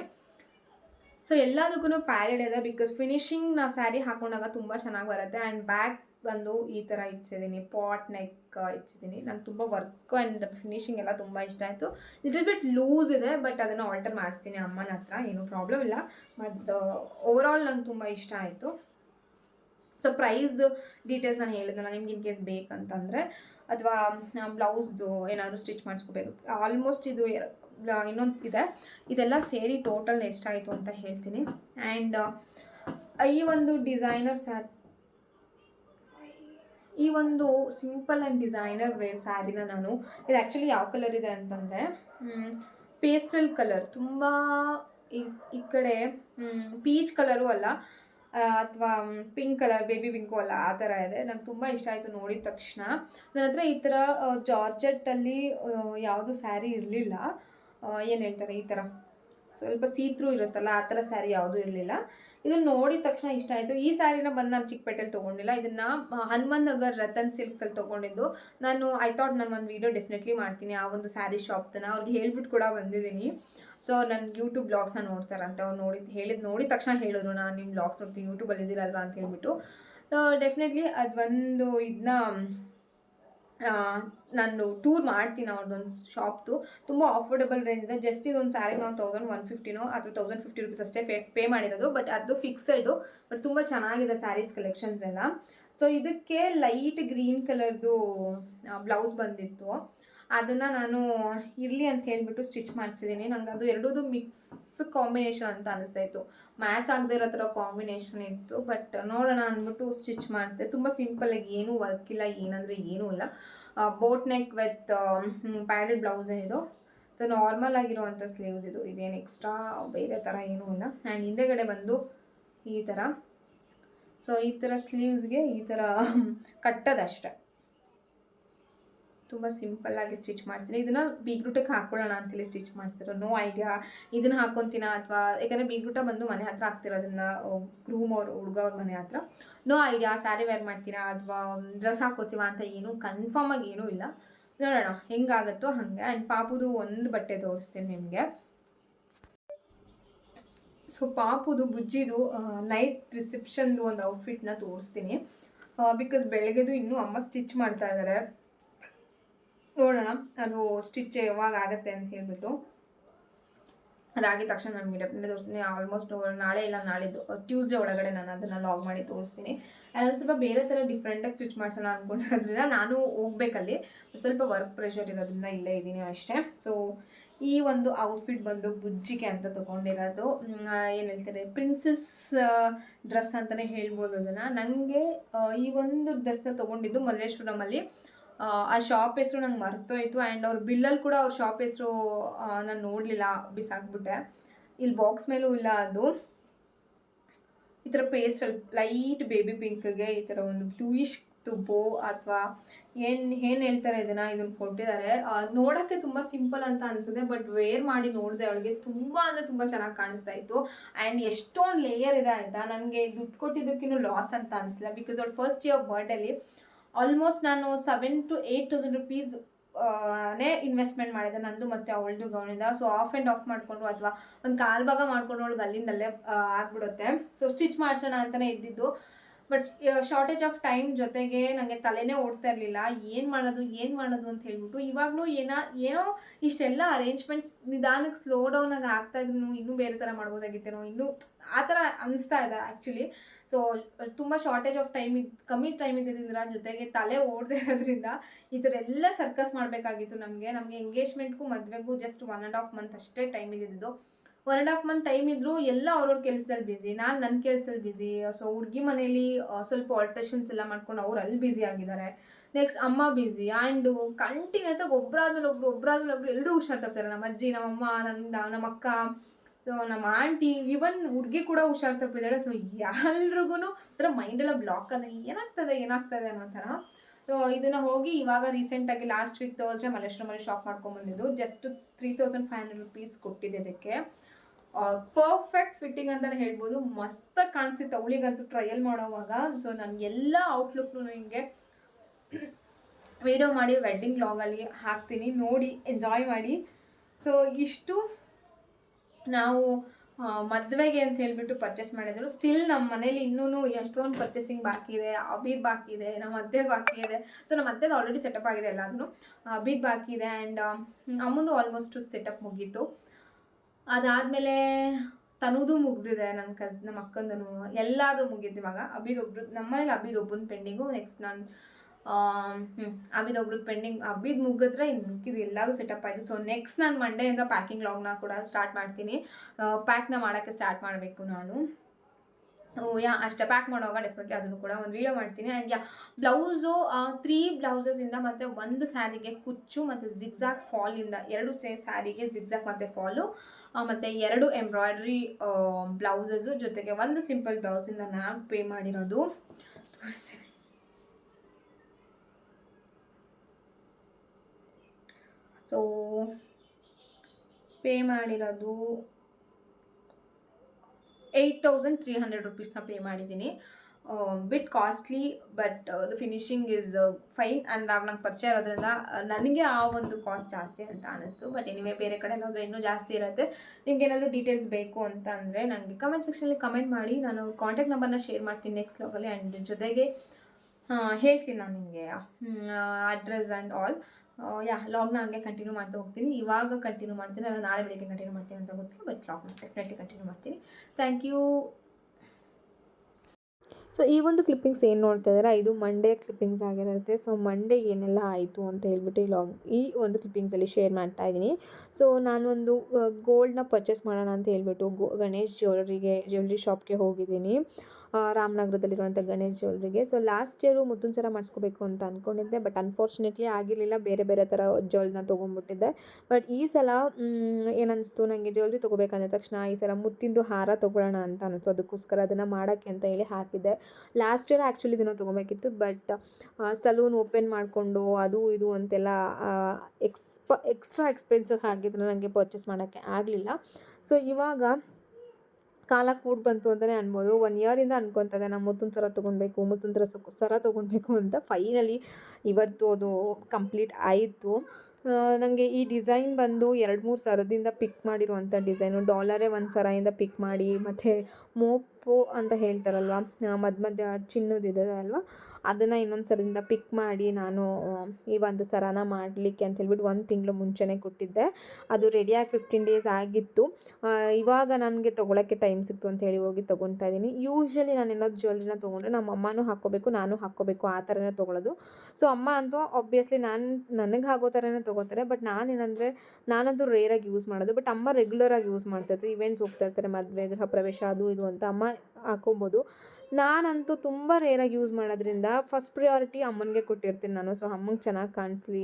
ಸೊ ಎಲ್ಲದಕ್ಕೂ ಪ್ಯಾರೆಡ್ ಇದೆ ಬಿಕಾಸ್ ಫಿನಿಶಿಂಗ್ ನಾವು ಸ್ಯಾರಿ ಹಾಕೊಂಡಾಗ ತುಂಬ ಚೆನ್ನಾಗಿ ಬರುತ್ತೆ ಆ್ಯಂಡ್ ಬ್ಯಾಕ್ ಬಂದು ಈ ಥರ ಇಡ್ಸಿದ್ದೀನಿ ಪಾಟ್ ನೆಕ್ ಇಡ್ಸಿದ್ದೀನಿ ನಂಗೆ ತುಂಬ ವರ್ಕ್ ಆ್ಯಂಡ್ ಫಿನಿಶಿಂಗ್ ಎಲ್ಲ ತುಂಬ ಇಷ್ಟ ಆಯಿತು. ಲಿಟಲ್ ಬಿಟ್ ಲೂಸ್ ಇದೆ ಬಟ್ ಅದನ್ನು ಆಲ್ಟರ್ ಮಾಡಿಸ್ತೀನಿ ಅಮ್ಮನ ಹತ್ರ, ಏನೂ ಪ್ರಾಬ್ಲಮ್ ಇಲ್ಲ. ಬಟ್ ಓವರ್ ಆಲ್ ನಂಗೆ ತುಂಬ ಇಷ್ಟ ಆಯಿತು. ಸೊ ಪ್ರೈಸ್ ಡೀಟೇಲ್ಸ್ ನಾನು ಹೇಳಿದ್ನಲ್ಲ ನಿಮ್ಗೆ ಇನ್ ಕೇಸ್ ಬೇಕಂತಂದರೆ, ಅಥವಾ ಬ್ಲೌಸ್ದು ಏನಾದರೂ ಸ್ಟಿಚ್ ಮಾಡಿಸ್ಕೋಬೇಕು. ಆಲ್ಮೋಸ್ಟ್ ಇದು ಇನ್ನೊಂದು ಇದೆ. ಇದೆಲ್ಲ ಸೇರಿ ಟೋಟಲ್ ಎಷ್ಟಾಯಿತು ಅಂತ ಹೇಳ್ತೀನಿ. ಆ್ಯಂಡ್ ಈ ಒಂದು ಡಿಸೈನರ್ ಸ್ಯಾರಿ ಈ ಒಂದು ಸಿಂಪಲ್ ಆ್ಯಂಡ್ ಡಿಸೈನರ್ ವೇರ್ ಸ್ಯಾರಿನ ನಾನು, ಇದು ಆ್ಯಕ್ಚುಲಿ ಯಾವ ಕಲರ್ ಇದೆ ಅಂತಂದರೆ ಪೇಸ್ಟಲ್ ಕಲರ್ ತುಂಬ ಈ ಈ ಕಡೆ ಪೀಚ್ ಕಲರು ಅಲ್ಲ ಅಥವಾ ಪಿಂಕ್ ಕಲರ್ ಬೇಬಿ ಪಿಂಕು ಅಲ್ಲ, ಆ ಥರ ಇದೆ. ನಂಗೆ ತುಂಬ ಇಷ್ಟ ಆಯಿತು ನೋಡಿದ ತಕ್ಷಣ. ನನ್ನ ಹತ್ರ ಈ ಥರ ಜಾರ್ಜೆಟ್ಟಲ್ಲಿ ಯಾವುದು ಸ್ಯಾರಿ ಇರಲಿಲ್ಲ. ಏನು ಹೇಳ್ತಾರೆ ಈ ಥರ? ಸ್ವಲ್ಪ ಸೀತ್ರೂ ಇರುತ್ತಲ್ಲ, ಆ ಥರ ಸ್ಯಾರಿ ಯಾವುದೂ ಇರಲಿಲ್ಲ. ಇದನ್ನು ನೋಡಿದ ತಕ್ಷಣ ಇಷ್ಟ ಆಯಿತು. ಈ ಸ್ಯಾರಿನ ಬಂದು ನಾನು ಚಿಕ್ಕಪೇಟೆಯಲ್ಲಿ ತೊಗೊಂಡಿಲ್ಲ. ಇದನ್ನು ಹನುಮಾನ್ ನಗರ್ ರತನ್ ಸಿಲ್ಕ್ಸಲ್ಲಿ ತೊಗೊಂಡಿದ್ದು. ನಾನು ಐ ಥಾಟ್ ನಾನು ಒಂದು ವೀಡಿಯೋ ಡೆಫಿನೆಟ್ಲಿ ಮಾಡ್ತೀನಿ. ಆ ಒಂದು ಸ್ಯಾರಿ ಶಾಪ್ತನ ಅವ್ರಿಗೆ ಹೇಳ್ಬಿಟ್ಟು ಕೂಡ ಬಂದಿದ್ದೀನಿ. ಸೊ ನನ್ನ ಯೂಟ್ಯೂಬ್ ಬ್ಲಾಗ್ಸ್ನ ನೋಡ್ತಾರಂತೆ ಅವ್ರು ನೋಡಿ, ಹೇಳಿದ್ ನೋಡಿದ ತಕ್ಷಣ ಹೇಳಿದ್ರು ನಾನು ನಿಮ್ಮ ಬ್ಲಾಗ್ಸ್ ನೋಡ್ತೀನಿ ಯೂಟ್ಯೂಬಲ್ಲಿ ಇದ್ದೀರಲ್ವಾ ಅಂತ ಹೇಳ್ಬಿಟ್ಟು. ಡೆಫಿನೆಟ್ಲಿ ಒಂದು ಇದನ್ನ ನಾನು ಟೂರ್ ಮಾಡ್ತೀನಿ ಅವ್ರದ್ದೊಂದು ಶಾಪ್ದು ತುಂಬ ಅಫೋರ್ಡಬಲ್ ರೇಂಜ್ ಇದೆ. ಜಸ್ಟ್ ಇದೊಂದು ಸ್ಯಾರಿ ನಾವು ತೌಸಂಡ್ ಒನ್ ಫಿಫ್ಟಿನೋ ಅಥವಾ ತೌಸಂಡ್ ಫಿಫ್ಟಿ ರುಪೀಸ್ ಅಷ್ಟೇ ಪೇ ಪೇ ಮಾಡಿರೋದು. ಬಟ್ ಅದು ಫಿಕ್ಸೆಡು ಬಟ್ ತುಂಬ ಚೆನ್ನಾಗಿದೆ ಸ್ಯಾರೀಸ್ ಕಲೆಕ್ಷನ್ಸ್ ಎಲ್ಲ. ಸೊ ಇದಕ್ಕೆ ಲೈಟ್ ಗ್ರೀನ್ ಕಲರ್ದು ಬ್ಲೌಸ್ ಬಂದಿತ್ತು. ಅದನ್ನು ನಾನು ಇರಲಿ ಅಂತ ಹೇಳಿಬಿಟ್ಟು ಸ್ಟಿಚ್ ಮಾಡಿಸಿದ್ದೀನಿ ನಂಗೆ ಅದು ಎರಡೂ ಮಿಕ್ಸ್ ಕಾಂಬಿನೇಷನ್ ಅಂತ ಅನಿಸ್ತಾಯಿತ್ತು. ಮ್ಯಾಚ್ ಆಗದೆ ಇರೋ ಥರ ಕಾಂಬಿನೇಷನ್ ಇತ್ತು. ಬಟ್ ನೋಡೋಣ ಅಂದ್ಬಿಟ್ಟು ಸ್ಟಿಚ್ ಮಾಡಿದೆ. ತುಂಬ ಸಿಂಪಲ್ಲಾಗಿ ಏನೂ ವರ್ಕ್ ಇಲ್ಲ, ಏನಂದರೆ ಏನೂ ಇಲ್ಲ. Boat neck with padded blouse ಇದು ಸೊ ನಾರ್ಮಲ್ ಆಗಿರುವಂಥ ಸ್ಲೀವ್ಸ್ ಇದು. ಇದೇನು ಎಕ್ಸ್ಟ್ರಾ ಬೇರೆ ಥರ ಏನೂ ಇಲ್ಲ. ಆ್ಯಂಡ್ ಹಿಂದೆಗಡೆ ಬಂದು ಈ ಥರ. ಸೊ ಈ ಥರ ಸ್ಲೀವ್ಸ್ಗೆ ಈ ಥರ ಕಟ್ಟೋದಷ್ಟೆ. ತುಂಬ ಸಿಂಪಲ್ಲಾಗಿ ಸ್ಟಿಚ್ ಮಾಡ್ತೀನಿ ಇದನ್ನು ಬೀಗ್ರೂಟಕ್ಕೆ ಹಾಕ್ಕೊಳ್ಳೋಣ ಅಂತೇಳಿ ಸ್ಟಿಚ್ ಮಾಡ್ತಿರೋ ನೋ ಐಡಿಯಾ ಇದನ್ನ ಹಾಕ್ಕೊತೀನ ಅಥವಾ, ಯಾಕಂದರೆ ಬೀಗ್ರೂಟ ಬಂದು ಮನೆ ಹತ್ರ ಹಾಕ್ತಿರೋದನ್ನ ಗ್ರೂಮ್ ಅವ್ರ, ಹುಡುಗ ಅವ್ರ ಮನೆ ಹತ್ರ ನೋ ಐಡಿಯಾ ಸ್ಯಾರಿ ವೇರ್ ಮಾಡ್ತೀರಾ ಅಥವಾ ಡ್ರೆಸ್ ಹಾಕೋತೀವ ಅಂತ ಏನು ಕನ್ಫರ್ಮ್ ಆಗಿ ಏನೂ ಇಲ್ಲ. ನೋಡೋಣ, ಹೆಂಗಾಗತ್ತೋ ಹಾಗೆ. ಆ್ಯಂಡ್ ಪಾಪುದು ಒಂದು ಬಟ್ಟೆ ತೋರಿಸ್ತೀನಿ ನಿಮಗೆ. ಸೊ ಪಾಪುದು, ಬುಜ್ಜಿದು ನೈಟ್ ರಿಸೆಪ್ಷನ್ದು ಒಂದು ಔಟ್ಫಿಟ್ನ ತೋರಿಸ್ತೀನಿ. ಬಿಕಾಸ್ ಬೆಳಗ್ಗೆದು ಇನ್ನೂ ಅಮ್ಮ ಸ್ಟಿಚ್ ಮಾಡ್ತಾ ಇದ್ದಾರೆ ನೋಡೋಣ. ಅದು ಸ್ಟಿಚ್ ಯಾವಾಗ ಆಗುತ್ತೆ ಅಂತ ಹೇಳ್ಬಿಟ್ಟು. ಅದಾಗಿದ ತಕ್ಷಣ ನಾನು ಮಿಡಪ್ಪಿಂದ ತೋರಿಸ್ತೀನಿ. ಆಲ್ಮೋಸ್ಟ್ ನಾಳೆ ಇಲ್ಲ, ನಾಳಿದ್ದು. ಟ್ಯೂಸ್ಡೇ ಒಳಗಡೆ ನಾನು ಅದನ್ನು ಲಾಗ್ ಮಾಡಿ ತೋರಿಸ್ತೀನಿ. ಅದೊಂದು ಸ್ವಲ್ಪ ಬೇರೆ ಥರ ಡಿಫ್ರೆಂಟಾಗಿ ಸ್ವಿಚ್ ಮಾಡಿಸೋಣ ಅಂದ್ಕೊಂಡಿರೋದ್ರಿಂದ ನಾನು ಹೋಗ್ಬೇಕಲ್ಲಿ. ಸ್ವಲ್ಪ ವರ್ಕ್ ಪ್ರೆಷರ್ ಇರೋದ್ರಿಂದ ಇಲ್ಲೇ ಇದ್ದೀನಿ ಅಷ್ಟೇ. ಸೊ ಈ ಒಂದು ಔಟ್ಫಿಟ್ ಬಂದು ಬುಜ್ಜಿಗೆ ಅಂತ ತೊಗೊಂಡಿರೋದು. ಏನು ಹೇಳ್ತಾರೆ? ಪ್ರಿನ್ಸಸ್ ಡ್ರೆಸ್ ಅಂತಲೇ ಹೇಳ್ಬೋದು ಅದನ್ನು. ನನಗೆ ಈ ಒಂದು ಡ್ರೆಸ್ನ ತೊಗೊಂಡಿದ್ದು ಮಲ್ಲೇಶ್ವರಮಲ್ಲಿ ಆ, ಶಾಪ್ ಹೆಸರು ನಂಗೆ ಮರ್ತೋಯ್ತು ಆ್ಯಂಡ್ ಅವ್ರ ಬಿಲ್ಲಲ್ಲಿ ಕೂಡ ಅವ್ರ ಶಾಪ್ ಹೆಸರು ನಾನು ನೋಡಲಿಲ್ಲ ಬಿಸಾಕ್ಬಿಟ್ಟೆ. ಇಲ್ಲಿ ಬಾಕ್ಸ್ ಮೇಲೂ ಇಲ್ಲ ಅದು. ಈ ಥರ ಪೇಸ್ಟಲ್ಲಿ ಲೈಟ್ ಬೇಬಿ ಪಿಂಕ್ಗೆ ಈ ಥರ ಒಂದು ಬ್ಲೂಯಿಶ್ ತುಬ್ಬು ಅಥವಾ ಏನು ಏನು ಹೇಳ್ತಾರೆ ಇದನ್ನು ಇದನ್ನು ಕೊಟ್ಟಿದ್ದಾರೆ. ನೋಡೋಕ್ಕೆ ತುಂಬ ಸಿಂಪಲ್ ಅಂತ ಅನಿಸುತ್ತೆ ಬಟ್ ವೇರ್ ಮಾಡಿ ನೋಡಿದೆ ಅವಳಿಗೆ ತುಂಬ ಅಂದರೆ ತುಂಬ ಚೆನ್ನಾಗಿ ಕಾಣಿಸ್ತಾ ಇತ್ತು. ಆ್ಯಂಡ್ ಎಷ್ಟೊಂದು ಲೇಯರ್ ಇದೆ ಆಯಿತಾ ನನಗೆ ದುಡ್ಡು ಕೊಟ್ಟಿದ್ದಕ್ಕಿನ್ನೂ ಲಾಸ್ ಅಂತ ಅನಿಸಿಲ್ಲ ಬಿಕಾಸ್ ಅವ್ಳು ಫಸ್ಟ್ ಇಯರ್ ಬರ್ಡೇಲಿ ಆಲ್ಮೋಸ್ಟ್ ನಾನು seven to eight thousand rupees ನೇ ಇನ್ವೆಸ್ಟ್ಮೆಂಟ್ ಮಾಡಿದೆ ನಂದು ಮತ್ತು ಅವಳದು ಗೌನಿಂದ. ಸೊ ಆಫ್ ಆ್ಯಂಡ್ ಆಫ್ ಮಾಡಿಕೊಂಡು ಅಥವಾ ಒಂದು ಕಾಲು ಭಾಗ ಮಾಡ್ಕೊಂಡು ಅವಳಿಗೆ ಅಲ್ಲಿಂದಲ್ಲೇ ಆಗಿಬಿಡುತ್ತೆ. ಸೊ ಸ್ಟಿಚ್ ಮಾಡಿಸೋಣ ಅಂತಲೇ ಇದ್ದಿದ್ದು. ಬಟ್ ಶಾರ್ಟೇಜ್ ಆಫ್ ಟೈಮ್ ಜೊತೆಗೆ ನನಗೆ ತಲೆನೇ ಓಡ್ತಾ ಇರಲಿಲ್ಲ. ಏನು ಮಾಡೋದು ಏನು ಮಾಡೋದು ಅಂತ ಹೇಳ್ಬಿಟ್ಟು ಇವಾಗಲೂ ಏನ, ಏನೋ ಇಷ್ಟೆಲ್ಲ ಅರೇಂಜ್ಮೆಂಟ್ಸ್ ನಿಧಾನಕ್ಕೆ ಸ್ಲೋ ಡೌನಾಗಿ ಆಗ್ತಾಯಿದ್ರು ಇನ್ನೂ ಬೇರೆ ಥರ ಮಾಡ್ಬೋದಾಗಿತ್ತೇನೋ, ಇನ್ನೂ ಆ ಥರ ಅನಿಸ್ತಾ ಇದೆ ಆ್ಯಕ್ಚುಲಿ ಸೊ ತುಂಬ ಶಾರ್ಟೇಜ್ ಆಫ್ ಟೈಮ್ ಇದ್ದು ಕಮ್ಮಿ ಟೈಮ್ ಇದ್ದಿದ್ದರಿಂದ ಜೊತೆಗೆ ತಲೆ ಓಡದೆ ಇರೋದ್ರಿಂದ ಈ ಥರ ಎಲ್ಲ ಸರ್ಕಸ್ ಮಾಡಬೇಕಾಗಿತ್ತು ನಮಗೆ. ನಮಗೆ ಎಂಗೇಜ್ಮೆಂಟ್ಗೂ ಮದುವೆಗೂ just one and half month ಅಷ್ಟೇ ಟೈಮ್ ಇದ್ದಿದ್ದು. One and half month time ಇದ್ರು ಎಲ್ಲ ಅವ್ರವ್ರ ಕೆಲಸದಲ್ಲಿ ಬ್ಯುಸಿ ನಾನು ನನ್ನ ಕೆಲಸದಲ್ಲಿ ಬ್ಯುಸಿ ಸೊ ಹುಡುಗಿ ಮನೇಲಿ ಸ್ವಲ್ಪ ಆಲ್ಟ್ರೇಷನ್ಸ್ ಎಲ್ಲ ಮಾಡ್ಕೊಂಡು ಅವ್ರು ಅಲ್ಲಿ ಬ್ಯುಸಿ ಆಗಿದ್ದಾರೆ. ನೆಕ್ಸ್ಟ್ ಅಮ್ಮ ಬ್ಯುಸಿ ಆ್ಯಂಡು ಕಂಟಿನ್ಯೂಸ್ ಆಗಿ ಒಬ್ಬರಾದ್ಮೇಲೆ ಒಬ್ರು ಒಬ್ಬರಾದ್ಮೇಲೆ ಒಬ್ರು ಎಲ್ಲರೂ ಹುಷಾರ್ ತಪ್ತಾರೆ ನಮ್ಮ ಅಜ್ಜಿ ನಮ್ಮಮ್ಮ ನನ್ನ ನಮ್ಮ ಅಕ್ಕ ಸೊ ನಮ್ಮ ಆಂಟಿ ಈವನ್ ಹುಡುಗಿ ಕೂಡ ಹುಷಾರ್ ತಪ್ಪಿದ್ದಾಳೆ. ಸೊ ಎಲ್ರಿಗೂ ಒಂಥರ ಮೈಂಡೆಲ್ಲ ಬ್ಲಾಕ್ ಅದ ಏನಾಗ್ತದೆ ಏನಾಗ್ತದೆ ಅನ್ನೋ ಥರ ಸೊ ಇದನ್ನ ಹೋಗಿ ಇವಾಗ ರೀಸೆಂಟಾಗಿ ಲಾಸ್ಟ್ ವೀಕ್ ತೋರಿಸ್ರೆ ಮಲ್ಲೇಶ್ವರಮಲ್ಲಿ shop ಮಾಡ್ಕೊಂಬಂದಿದ್ದು just three thousand five hundred rupees ಕೊಟ್ಟಿದೆ ಇದಕ್ಕೆ. ಪರ್ಫೆಕ್ಟ್ ಫಿಟ್ಟಿಂಗ್ ಅಂತಲೇ ಹೇಳ್ಬೋದು. ಮಸ್ತಾಗಿ ಕಾಣಿಸುತ್ತೆ ಅವಳಿಗಂತೂ ಟ್ರಯಲ್ ಮಾಡೋವಾಗ. ಸೊ ನಾನು ಎಲ್ಲ ಔಟ್ಲುಕ್ನು ನಿಮಗೆ ವಿಡಿಯೋ ಮಾಡಿ ವೆಡ್ಡಿಂಗ್ ಲಾಗಲ್ಲಿ ಹಾಕ್ತೀನಿ. ನೋಡಿ ಎಂಜಾಯ್ ಮಾಡಿ. ಸೊ ಇಷ್ಟು ನಾವು ಮದುವೆಗೆ ಅಂತ ಹೇಳ್ಬಿಟ್ಟು ಪರ್ಚೇಸ್ ಮಾಡಿದ್ರು. ಸ್ಟಿಲ್ ನಮ್ಮ ಮನೇಲಿ ಇನ್ನೂ ಎಷ್ಟೊಂದು ಪರ್ಚೇಸಿಂಗ್ ಬಾಕಿ ಇದೆ ಅಬೀದ್ ಬಾಕಿ ಇದೆ ನಮ್ಮ ಅತ್ತೆದು ಬಾಕಿ ಇದೆ. ಸೊ ನಮ್ಮ ಅತ್ತೆದು ಆಲ್ರೆಡಿ ಸೆಟಪ್ ಆಗಿದೆ ಎಲ್ಲಾದ್ರೂ. ಅಬೀದ್ ಬಾಕಿ ಇದೆ ಆ್ಯಂಡ್ ಅಮ್ಮಂದು ಆಲ್ಮೋಸ್ಟ್ ಸೆಟಪ್ ಮುಗೀತು. ಅದಾದಮೇಲೆ ತನೂದು ಮುಗ್ದಿದೆ ನನ್ನ ಕಸ್ ನಮ್ಮ ಅಕ್ಕಂದನು. ಎಲ್ಲಾದು ಮುಗೀತು ಇವಾಗ. ಒಬ್ರು ನಮ್ಮ ಮನೇಲಿ ಅಬಿದ್ ಒಬ್ಬನ ಪೆಂಡಿಂಗು ನೆಕ್ಸ್ಟ್ ನಾನು ಅಬಿದ್ ಒಬ್ರು ಪೆಂಡಿಂಗ್, ಅಬಿದ್ ಮುಗಿದ್ರೆ ಇನ್ನು ಮುಗಿದು ಎಲ್ಲರೂ ಸೆಟಪ್ ಆಯಿತು. ಸೊ ನೆಕ್ಸ್ಟ್ ನಾನು ಮಂಡೆಯಿಂದ ಪ್ಯಾಕಿಂಗ್ ಲಾಗ್ನ ಕೂಡ ಸ್ಟಾರ್ಟ್ ಮಾಡ್ತೀನಿ. ಪ್ಯಾಕ್ನ ಮಾಡೋಕ್ಕೆ ಸ್ಟಾರ್ಟ್ ಮಾಡಬೇಕು ನಾನು. ಯಾ, ಅಷ್ಟೇ ಪ್ಯಾಕ್ ಮಾಡುವಾಗ ಡೆಫಿನೆಟ್ಲಿ ಅದನ್ನು ಕೂಡ ಒಂದು ವೀಡಿಯೋ ಮಾಡ್ತೀನಿ. ಆ್ಯಂಡ್ ಯಾ, ಬ್ಲೌಸು ತ್ರೀ ಬ್ಲೌಸಸಿಂದ ಮತ್ತು ಒಂದು ಸ್ಯಾರಿಗೆ ಕುಚ್ಚು ಮತ್ತು ಜಿಗ್ಜಾಗ್ ಫಾಲಿಂದ ಎರಡು ಸೇ ಸ್ಯಾರಿಗೆ ಜಿಗ್ಜಾಗ್ ಮತ್ತು ಫಾಲು ಮತ್ತು ಎರಡು ಎಂಬ್ರಾಯ್ಡ್ರಿ ಬ್ಲೌಸಸ್ಸು ಜೊತೆಗೆ ಒಂದು ಸಿಂಪಲ್ ಬ್ಲೌಸಿಂದ ನಾನು ಪೇ ಮಾಡಿರೋದು. ತೋರಿಸ್ತೀನಿ. ಸೊ ಪೇ ಮಾಡಿರೋದು ಏಯ್ಟ್ ತೌಸಂಡ್ ತ್ರೀ ಹಂಡ್ರೆಡ್ ರುಪೀಸ್ನ ಪೇ ಮಾಡಿದ್ದೀನಿ. Bit costly but the finishing is fine and ನಾವು ನಂಗೆ ಪರಿಚಯ ಇರೋದ್ರಿಂದ ನನಗೆ ಆ ಒಂದು ಕಾಸ್ಟ್ ಜಾಸ್ತಿ ಅಂತ ಅನ್ನಿಸ್ತು ಬಟ್ ಎನಿವೇ ಬೇರೆ ಕಡೆ ಹೋದರೆ ಇನ್ನೂ ಜಾಸ್ತಿ ಇರುತ್ತೆ. ನಿಮ್ಗೆ ಏನಾದರೂ ಡೀಟೇಲ್ಸ್ ಬೇಕು ಅಂತ ಅಂದರೆ ನನಗೆ ಕಮೆಂಟ್ ಸೆಕ್ಷನಲ್ಲಿ ಕಮೆಂಟ್ ಮಾಡಿ. ನಾನು ಕಾಂಟ್ಯಾಕ್ಟ್ ನಂಬರ್ನ ಶೇರ್ ಮಾಡ್ತೀನಿ ನೆಕ್ಸ್ಟ್ ಲಾಗಲ್ಲಿ ಆ್ಯಂಡ್ ಜೊತೆಗೆ ಹೇಳ್ತೀನಿ ನಾನು ನಿಮಗೆ ಅಡ್ರೆಸ್ ಆ್ಯಂಡ್ ಆಲ್ ಯಾ ಲಾಗ್ನ ಹಂಗೆ ಕಂಟಿನ್ಯೂ ಮಾಡ್ತಾ ಹೋಗ್ತೀನಿ. ಇವಾಗ ಕಂಟಿನ್ಯೂ ಮಾಡ್ತೀನಿ. ಅಲ್ಲ, ನಾಳೆ ಬೆಳಿಗ್ಗೆ ಕಂಟಿನ್ಯೂ ಮಾಡ್ತೀನಿ ಅಂತ ಗೊತ್ತಿಲ್ಲ ಬಟ್ ಲಾಗ್ನ ಡೆಫಿನೆಟ್ಲಿ ಕಂಟಿನ್ಯೂ ಮಾಡ್ತೀನಿ. ಥ್ಯಾಂಕ್ ಯು ಸೊ ಈ ಒಂದು ಕ್ಲಿಪ್ಪಿಂಗ್ಸ್ ಏನು ನೋಡ್ತಾ ಇದ್ದಾರೆ? ಇದು ಮಂಡೇ ಕ್ಲಿಪ್ಪಿಂಗ್ಸ್ ಆಗಿರುತ್ತೆ. ಸೊ ಮಂಡೇ ಏನೆಲ್ಲ ಆಯಿತು ಅಂತ ಹೇಳ್ಬಿಟ್ಟು ಈ ಲಾಗ್ ಈ ಒಂದು ಕ್ಲಿಪ್ಪಿಂಗ್ಸಲ್ಲಿ ಶೇರ್ ಮಾಡ್ತಾ ಇದ್ದೀನಿ. ಸೊ ನಾನೊಂದು ಗೋಲ್ಡ್ನ ಪರ್ಚೇಸ್ ಮಾಡೋಣ ಅಂತ ಹೇಳ್ಬಿಟ್ಟು ಗೋ, ಗಣೇಶ್ ಜ್ಯುವೆಲ್ರಿಗೆ ಜ್ಯುವೆಲ್ರಿ ಶಾಪ್ಗೆ ಹೋಗಿದ್ದೀನಿ. ರಾಮನಗರದಲ್ಲಿರುವಂಥ ಗಣೇಶ್ ಜ್ಯುವೆಲ್ರಿಗೆ ಸೊ ಲಾಸ್ಟ್ ಇಯರು ಮುತ್ತಿನ ಸರ ಮಾಡಿಸ್ಕೋಬೇಕು ಅಂತ ಅಂದ್ಕೊಂಡಿದ್ದೆ ಬಟ್ ಅನ್ಫಾರ್ಚುನೇಟ್ಲಿ ಆಗಿರಲಿಲ್ಲ, ಬೇರೆ ಬೇರೆ ಥರ ಜ್ಯುವೆಲ್ನ ತೊಗೊಂಡ್ಬಿಟ್ಟಿದ್ದೆ ಬಟ್ ಈ ಸಲ ಏನನ್ನಿಸ್ತು ನನಗೆ ಜ್ಯುವೆಲ್ರಿ ತೊಗೋಬೇಕಂದ ತಕ್ಷಣ ಈ ಸಲ ಮುತ್ತಿಂದು ಹಾರ ತೊಗೊಳ್ಳೋಣ ಅಂತ ಅನಿಸ್ತು. ಅದಕ್ಕೋಸ್ಕರ ಅದನ್ನು ಮಾಡೋಕ್ಕೆ ಅಂತ ಹೇಳಿ ಹಾಕಿದ್ದೆ. ಲಾಸ್ಟ್ ಇಯರ್ ಆ್ಯಕ್ಚುಲಿ ಇದನ್ನು ತೊಗೋಬೇಕಿತ್ತು ಬಟ್ ಸಲೂನ್ ಓಪನ್ ಮಾಡಿಕೊಂಡು ಅದು ಇದು ಅಂತೆಲ್ಲ ಎಕ್ಸ್ಪ ಎಕ್ಸ್ಟ್ರಾ ಎಕ್ಸ್ಪೆನ್ಸಸ್ ಆಗಿದ್ರೆ ನನಗೆ ಪರ್ಚೇಸ್ ಮಾಡೋಕ್ಕೆ ಆಗಲಿಲ್ಲ. ಸೊ ಇವಾಗ ಕಾಲ ಕೂಡ್ ಬಂತು ಅಂತಲೇ ಅನ್ಬೋದು. ಒನ್ ಇಯರಿಂದ ಅನ್ಕೊತದೆ, ನಾನು ಮುತ್ತಿನ ಸರ ತೊಗೊಳ್ಬೇಕು ಮುತ್ತಿನ ಸರ ತೊಗೊಳ್ಬೇಕು ಅಂತ ಫೈನಲಿ ಇವತ್ತು ಅದು ಕಂಪ್ಲೀಟ್ ಆಯಿತು. ನನಗೆ ಈ ಡಿಸೈನ್ ಬಂದು ಎರಡು ಮೂರು ಸರದಿಂದ ಪಿಕ್ ಮಾಡಿರುವಂಥ ಡಿಸೈನು ಡಾಲರೇ ಒಂದು ಸರದಿಂದ ಪಿಕ್ ಮಾಡಿ, ಮತ್ತು ಮೋಪು ಅಂತ ಹೇಳ್ತಾರಲ್ವ? ಮಧ್ಯ ಮಧ್ಯ ಚಿನ್ನದಿದೆ ಅಲ್ವ? ಅದನ್ನು ಇನ್ನೊಂದು ಸರದಿಂದ ಪಿಕ್ ಮಾಡಿ ನಾನು ಈ ಒಂದು ಸರನ ಮಾಡಲಿಕ್ಕೆ ಅಂತ ಹೇಳ್ಬಿಟ್ಟು ಒಂದು ತಿಂಗಳು ಮುಂಚೆನೇ ಕೊಟ್ಟಿದ್ದೆ. ಅದು ರೆಡಿಯಾಗಿ ಫಿಫ್ಟೀನ್ ಡೇಸ್ ಆಗಿತ್ತು. ಇವಾಗ ನನಗೆ ತೊಗೊಳಕ್ಕೆ ಟೈಮ್ ಸಿಕ್ತು ಅಂತ ಹೇಳಿ ಹೋಗಿ ತೊಗೊತಾ ಇದ್ದೀನಿ. ಯೂಶ್ವಲಿ ನಾನು ಏನಾದ್ರು ಜ್ಯುವೆಲ್ರಿನ ತೊಗೊಂಡ್ರೆ ನಮ್ಮ ಅಮ್ಮನೂ ಹಾಕ್ಕೋಬೇಕು, ನಾನು ಹಾಕ್ಕೋಬೇಕು, ಆ ಥರನೇ ತೊಗೊಳೋದು. ಸೊ ಅಮ್ಮ ಅಂತೂ ಆಬ್ವಿಯಸ್ಲಿ ನಾನು, ನನಗೆ ಆಗೋ ಥರನೇ ತೊಗೋತಾರೆ ಬಟ್ ನಾನೇನಂದರೆ ನಾನಂತೂ ರೇರಾಗಿ ಯೂಸ್ ಮಾಡೋದು ಬಟ್ ಅಮ್ಮ ರೆಗ್ಯುಲರಾಗಿ ಯೂಸ್ ಮಾಡ್ತಿರ್ತಾರೆ. ಇವೆಂಟ್ಸ್ ಹೋಗ್ತಾ ಇರ್ತಾರೆ, ಮದುವೆ, ಗೃಹ ಪ್ರವೇಶ, ಅದು ಇದು ಅಂತ ಅಮ್ಮ ಹಾಕೊಬೋದು. ನಾನಂತೂ ತುಂಬ ರೇರಾಗಿ ಯೂಸ್ ಮಾಡೋದ್ರಿಂದ ಫಸ್ಟ್ ಪ್ರಿಯಾರಿಟಿ ಅಮ್ಮನಿಗೆ ಕೊಟ್ಟಿರ್ತೀನಿ ನಾನು. ಸೊ ಅಮ್ಮಂಗೆ ಚೆನ್ನಾಗಿ ಕಾಣಿಸ್ಲಿ.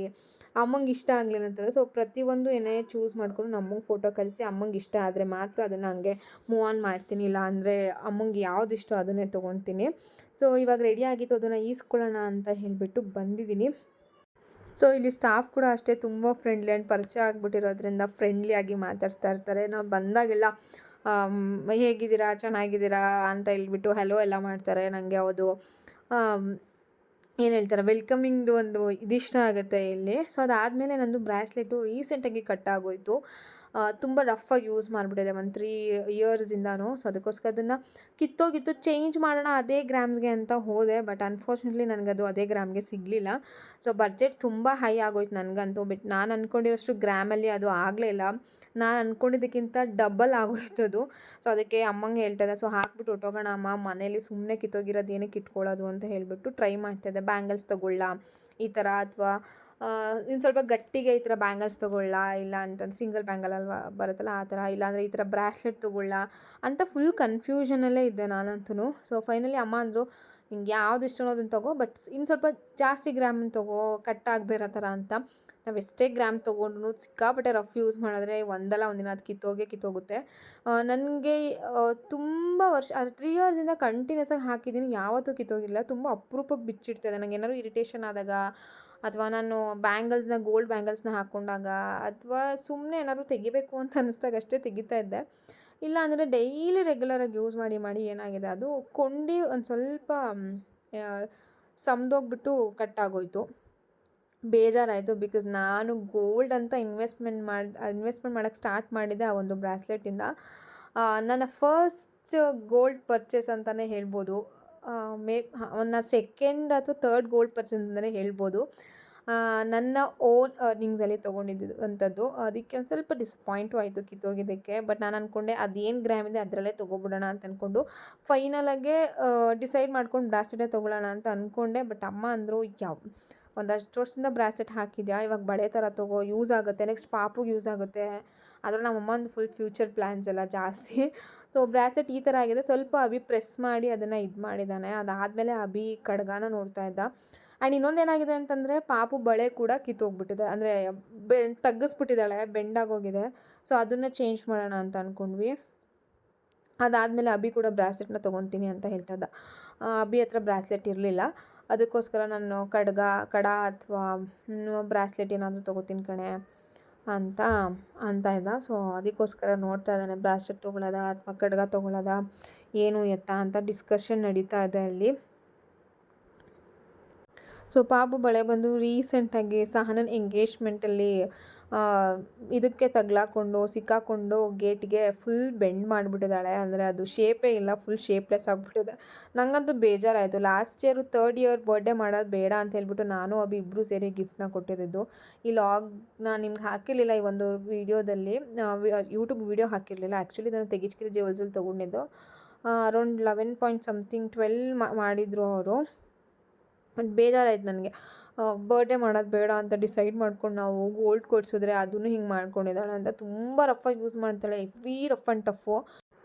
ಅಮ್ಮಂಗೆ ಇಷ್ಟ ಆಗಲಿ ಅಂತಾರೆ ಸೊ ಪ್ರತಿಯೊಂದು ಏನೇ ಚೂಸ್ ಮಾಡಿಕೊಂಡು ನಮ್ಮಂಗೆ ಫೋಟೋ ಕಳಿಸಿ ಅಮ್ಮಂಗೆ ಇಷ್ಟ ಆದರೆ ಮಾತ್ರ ಅದನ್ನು ಹಂಗೆ ಮೂವ್ ಆನ್ ಮಾಡ್ತೀನಿ. ಇಲ್ಲ ಅಂದರೆ ಅಮ್ಮಂಗೆ ಯಾವ್ದು ಇಷ್ಟ ಅದನ್ನೇ ತೊಗೊತೀನಿ. ಸೊ ಇವಾಗ ರೆಡಿ ಆಗಿತ್ತು ಅದನ್ನು ಈಸ್ಕೊಳ್ಳೋಣ ಅಂತ ಹೇಳಿಬಿಟ್ಟು ಬಂದಿದ್ದೀನಿ. ಸೊ ಇಲ್ಲಿ ಸ್ಟಾಫ್ ಕೂಡ ಅಷ್ಟೇ ತುಂಬ ಫ್ರೆಂಡ್ಲಿ ಆ್ಯಂಡ್ ಪರಿಚಯ ಆಗಿಬಿಟ್ಟಿರೋದ್ರಿಂದ ಫ್ರೆಂಡ್ಲಿಯಾಗಿ ಮಾತಾಡ್ಸ್ತಾ ಇರ್ತಾರೆ. ನಾವು ಬಂದಾಗೆಲ್ಲ ಹೇಗಿದ್ದೀರಾ? ಚೆನ್ನಾಗಿದ್ದೀರಾ ಅಂತ ಹೇಳ್ಬಿಟ್ಟು ಹಲೋ ಎಲ್ಲ ಮಾಡ್ತಾರೆ ನನಗೆ ಯಾವುದು ಏನು ಹೇಳ್ತಾರೆ? ವೆಲ್ಕಮಿಂಗ್ದು ಒಂದು ಇದಿಷ್ಟ ಆಗುತ್ತೆ ಇಲ್ಲಿ. ಸೊ ಅದಾದಮೇಲೆ ನಂದು ಬ್ರಾಸ್ಲೆಟು ರೀಸೆಂಟಾಗಿ ಕಟ್ ಆಗೋಯ್ತು. ತುಂಬ ರಫಾಗಿ ಯೂಸ್ ಮಾಡಿಬಿಟ್ಟಿದೆ ಒಂದು ತ್ರೀ ಇಯರ್ಸಿಂದನೂ ಸೊ ಅದಕ್ಕೋಸ್ಕರ ಅದನ್ನು ಕಿತ್ತೋಗಿತ್ತು ಚೇಂಜ್ ಮಾಡೋಣ ಅದೇ ಗ್ರಾಮ್ಸ್ಗೆ ಅಂತ ಹೋದೆ ಬಟ್ ಅನ್ಫಾರ್ಚುನೇಟ್ಲಿ ನನಗದು ಅದೇ ಗ್ರಾಮ್ಗೆ ಸಿಗಲಿಲ್ಲ. ಸೊ ಬಜೆಟ್ ತುಂಬ ಹೈ ಆಗೋಯ್ತು ನನಗಂತೂ ಬಟ್ ನಾನು ಅಂದ್ಕೊಂಡಿರೋಷ್ಟು ಗ್ರಾಮಲ್ಲಿ ಅದು ಆಗಲೇ ಇಲ್ಲ. ನಾನು ಅಂದ್ಕೊಂಡಿದ್ದಕ್ಕಿಂತ ಡಬಲ್ ಆಗೋಯ್ತು ಅದು. ಸೊ ಅದಕ್ಕೆ ಅಮ್ಮಂಗೆ ಹೇಳ್ತಾಯಿದ್ದೆ ಸೊ ಹಾಕ್ಬಿಟ್ಟು ಹೊಟ್ಟೋಗೋಣ ಅಮ್ಮ, ಮನೇಲಿ ಸುಮ್ಮನೆ ಕಿತ್ತೋಗಿರೋದು ಏನಕ್ಕೆ ಇಟ್ಕೊಳ್ಳೋದು ಅಂತ ಹೇಳಿಬಿಟ್ಟು ಟ್ರೈ ಮಾಡ್ತಾಯಿದ್ದೆ ಬ್ಯಾಂಗಲ್ಸ್ ತಗೊಳ್ಳ, ಈ ಥರ ಅಥವಾ ಇನ್ನು ಸ್ವಲ್ಪ ಗಟ್ಟಿಗೆ ಈ ಥರ ಬ್ಯಾಂಗಲ್ಸ್ ತೊಗೊಳ್ಳ, ಇಲ್ಲ ಅಂತಂದು ಸಿಂಗಲ್ ಬ್ಯಾಂಗಲ್ ಅಲ್ವಾ ಬರುತ್ತಲ್ಲ ಆ ಥರ ಇಲ್ಲಾಂದರೆ ಈ ಥರ ಬ್ರಾಸ್ಲೆಟ್ ತೊಗೊಳ್ಳ ಅಂತ ಫುಲ್ ಕನ್ಫ್ಯೂಷನಲ್ಲೇ ಇದ್ದೆ ನಾನಂತೂ ಸೊ ಫೈನಲಿ ಅಮ್ಮ ಅಂದರು, ನಿಂಗೆ ಯಾವ್ದು ಇಷ್ಟ ಅನ್ನೋದನ್ನು ತಗೋ ಬಟ್ ಇನ್ನು ಸ್ವಲ್ಪ ಜಾಸ್ತಿ ಗ್ರಾಮ್ ತಗೋ ಕಟ್ ಆಗದೆ ಇರೋ ಥರ ಅಂತ. ನಾವು ಎಷ್ಟೇ ಗ್ರಾಮ್ ತೊಗೊಂಡ್ರು ಸಿಕ್ಕಾಪಟ್ಟೆ ರಫ್ ಯೂಸ್ ಮಾಡಿದ್ರೆ ಒಂದಲ್ಲ ಒಂದಿನ ಅದು ಕಿತ್ತೋಗೆ ಕಿತ್ತೋಗುತ್ತೆ. ನನಗೆ ತುಂಬ ವರ್ಷ, ಅದು ತ್ರೀ ಇಯರ್ಸಿಂದ ಕಂಟಿನ್ಯೂಸ್ ಆಗಿ ಹಾಕಿದ್ದೀನಿ ಯಾವತ್ತೂ ಕಿತ್ತೋಗಿಲ್ಲ, ತುಂಬ ಅಪರೂಪಕ್ಕೆ ಬಿಚ್ಚಿಡ್ತದೆ ನನಗೆ ಏನಾದ್ರು ಇರಿಟೇಷನ್ ಆದಾಗ ಅಥವಾ ನಾನು ಬ್ಯಾಂಗಲ್ಸ್ನ, ಗೋಲ್ಡ್ ಬ್ಯಾಂಗಲ್ಸ್ನ ಹಾಕ್ಕೊಂಡಾಗ ಅಥವಾ ಸುಮ್ಮನೆ ಏನಾದರೂ ತೆಗಿಬೇಕು ಅಂತ ಅನ್ನಿಸ್ದಾಗ ಅಷ್ಟೇ ತೆಗಿತಾ ಇದ್ದೆ. ಇಲ್ಲ ಅಂದರೆ ಡೈಲಿ ರೆಗ್ಯುಲರಾಗಿ ಯೂಸ್ ಮಾಡಿ ಮಾಡಿ ಏನಾಗಿದೆ, ಅದು ಕೊಂಡಿ ಒಂದು ಸ್ವಲ್ಪ ಸಮದೋಗ್ಬಿಟ್ಟು ಕಟ್ ಆಗೋಯ್ತು. ಬೇಜಾರಾಯಿತು ಬಿಕಾಸ್ ನಾನು ಗೋಲ್ಡ್ ಅಂತ ಇನ್ವೆಸ್ಟ್ಮೆಂಟ್ ಮಾಡಿ ಇನ್ವೆಸ್ಟ್ಮೆಂಟ್ ಮಾಡೋಕ್ಕೆ ಸ್ಟಾರ್ಟ್ ಮಾಡಿದ್ದೆ ಆ ಒಂದು ಬ್ರಾಸ್ಲೆಟಿಂದ ನನ್ನ ಫಸ್ಟ್ ಗೋಲ್ಡ್ ಪರ್ಚೇಸ್ ಅಂತಲೇ ಹೇಳ್ಬೋದು. ಮೇ ಒಂದು ಸೆಕೆಂಡ್ ಅಥವಾ ತರ್ಡ್ ಗೋಲ್ಡ್ ಪರ್ಸನ್ ಅಂತಲೇ ಹೇಳ್ಬೋದು. ನನ್ನ ಓನ್ ಅರ್ನಿಂಗ್ಸಲ್ಲಿ ತೊಗೊಂಡಿದ್ದು ಅಂಥದ್ದು ಅದಕ್ಕೆ ಒಂದು ಸ್ವಲ್ಪ ಡಿಸಪಾಯಿಂಟು ಆಯಿತು ಕಿತ್ತೋಗಿದ್ದಕ್ಕೆ. ಬಟ್ ನಾನು ಅಂದ್ಕೊಂಡೆ ಅದೇನು ಗ್ರಾಮ್ ಇದೆ ಅದರಲ್ಲೇ ತೊಗೊಬಿಡೋಣ ಅಂತ ಅಂದ್ಕೊಂಡು ಫೈನಲಾಗೆ ಡಿಸೈಡ್ ಮಾಡ್ಕೊಂಡು ಬ್ರಾಸ್ಲೆಟೇ ತೊಗೊಳ್ಳೋಣ ಅಂತ ಅಂದ್ಕೊಂಡೆ ಬಟ್ ಅಮ್ಮ ಅಂದರು, ಯಾವ ಒಂದಷ್ಟು ವರ್ಷದಿಂದ ಬ್ರಾಸ್ಲೆಟ್ ಹಾಕಿದ್ಯಾ? ಇವಾಗ ಬಳೆ ಥರ ತೊಗೋ ಯೂಸ್ ಆಗುತ್ತೆ. ನೆಕ್ಸ್ಟ್ ಪಾಪುಗೆ ಯೂಸ್ ಆಗುತ್ತೆ. ಅದ್ರಲ್ಲಿ ನಮ್ಮ ಅಮ್ಮಂದು ಫುಲ್ ಫ್ಯೂಚರ್ ಪ್ಲ್ಯಾನ್ಸ್ ಎಲ್ಲ ಜಾಸ್ತಿ. ಸೊ ಬ್ರಾಸ್ಲೆಟ್ ಈ ಥರ ಆಗಿದೆ. ಸ್ವಲ್ಪ ಅಭಿ ಪ್ರೆಸ್ ಮಾಡಿ ಅದನ್ನು ಇದು ಮಾಡಿದ್ದಾನೆ ಅದಾದಮೇಲೆ ಅಭಿ ಕಡ್ಗಾನ ನೋಡ್ತಾ ಇದ್ದ. ಆ್ಯಂಡ್ ಇನ್ನೊಂದು ಏನಾಗಿದೆ ಅಂತಂದರೆ, ಪಾಪು ಬಳೆ ಕೂಡ ಕಿತ್ತೋಗ್ಬಿಟ್ಟಿದೆ. ಅಂದರೆ, ಬೆ, ತಗ್ಗಿಸ್ಬಿಟ್ಟಿದ್ದಾಳೆ, ಬೆಂಡಾಗೋಗಿದೆ. ಸೊ ಅದನ್ನು ಚೇಂಜ್ ಮಾಡೋಣ ಅಂತ ಅಂದ್ಕೊಂಡ್ವಿ ಅದಾದಮೇಲೆ ಅಭಿ ಕೂಡ ಬ್ರಾಸ್ಲೆಟ್ನ ತೊಗೊತೀನಿ ಅಂತ ಹೇಳ್ತಾ ಇದ್ದ. ಅಭಿ ಹತ್ರ ಬ್ರಾಸ್ಲೆಟ್ ಇರಲಿಲ್ಲ. ಅದಕ್ಕೋಸ್ಕರ ನಾನು ಕಡ್ಗ ಕಡ ಅಥವಾ ಬ್ರಾಸ್ಲೆಟ್ ಏನಾದರೂ ತೊಗೋತೀನಿ ಕಣೆ. ಅಂತ ಅಂತ ಇದ್ದ. ಸೊ ಅದಕ್ಕೋಸ್ಕರ ನೋಡ್ತಾ ಇದ್ದಾನೆ. ಬ್ಲಾಸ್ಟರ್ ತೊಗೊಳ್ಳೋದ ಅಥವಾ ಖಡ್ಗ ತೊಗೊಳ್ಳೋದ ಏನು ಎತ್ತ ಅಂತ ಡಿಸ್ಕಷನ್ ನಡೀತಾ ಇದೆ ಅಲ್ಲಿ. ಸೊ ಪಾಪು ಬಳೆ ಬಂದು ರೀಸೆಂಟಾಗಿ ಸಹನನ್ ಎಂಗೇಜ್ಮೆಂಟಲ್ಲಿ ಇದಕ್ಕೆ ತಗ್ಲಾಕೊಂಡು, ಸಿಕ್ಕಾಕೊಂಡು ಗೇಟ್ಗೆ ಫುಲ್ ಬೆಂಡ್ ಮಾಡಿಬಿಟ್ಟಿದ್ದಾಳೆ. ಅಂದರೆ ಅದು ಶೇಪೇ ಇಲ್ಲ ಫುಲ್ ಶೇಪ್ಲೆಸ್ ಆಗಿಬಿಟ್ಟಿದೆ. ನನಗಂತೂ ಬೇಜಾರಾಯಿತು. Last year third year birthday ಮಾಡೋದು ಬೇಡ ಅಂತ ಹೇಳ್ಬಿಟ್ಟು ನಾನು ಅಭಿ ಇಬ್ಬರು ಸೇರಿ ಗಿಫ್ಟ್ನ ಕೊಟ್ಟಿದ್ದು. ಈ ಲಾಗ್ ನಾನು ನಿಮ್ಗೆ ಹಾಕಿರಲಿಲ್ಲ ಈ ಒಂದು ವೀಡಿಯೋದಲ್ಲಿ ಯೂಟ್ಯೂಬ್ ವೀಡಿಯೋ ಹಾಕಿರಲಿಲ್ಲ. ಆ್ಯಕ್ಚುಲಿ ನಾನು ತೆಗಿಚ್ಕಿರಿ ಜುವೆಲ್ಸಲ್ಲಿ ತೊಗೊಂಡಿದ್ದು. Around eleven point something twelve ಮಾಡಿದರು ಅವರು. ಬಟ್ ಬೇಜಾರಾಯ್ತು ನನಗೆ. ಬರ್ಡೇ ಮಾಡೋದು ಬೇಡ ಅಂತ ಡಿಸೈಡ್ ಮಾಡ್ಕೊಂಡು ನಾವು ಗೋಲ್ಡ್ ಕೊಡ್ಸಿದ್ರೆ ಅದನ್ನು ಹಿಂಗೆ ಮಾಡ್ಕೊಂಡಿದ್ದಾಳೆ ಅಂತ ತುಂಬ ರಫಾಗಿ ಯೂಸ್ ಮಾಡ್ತಾಳೆ heavy rough and tough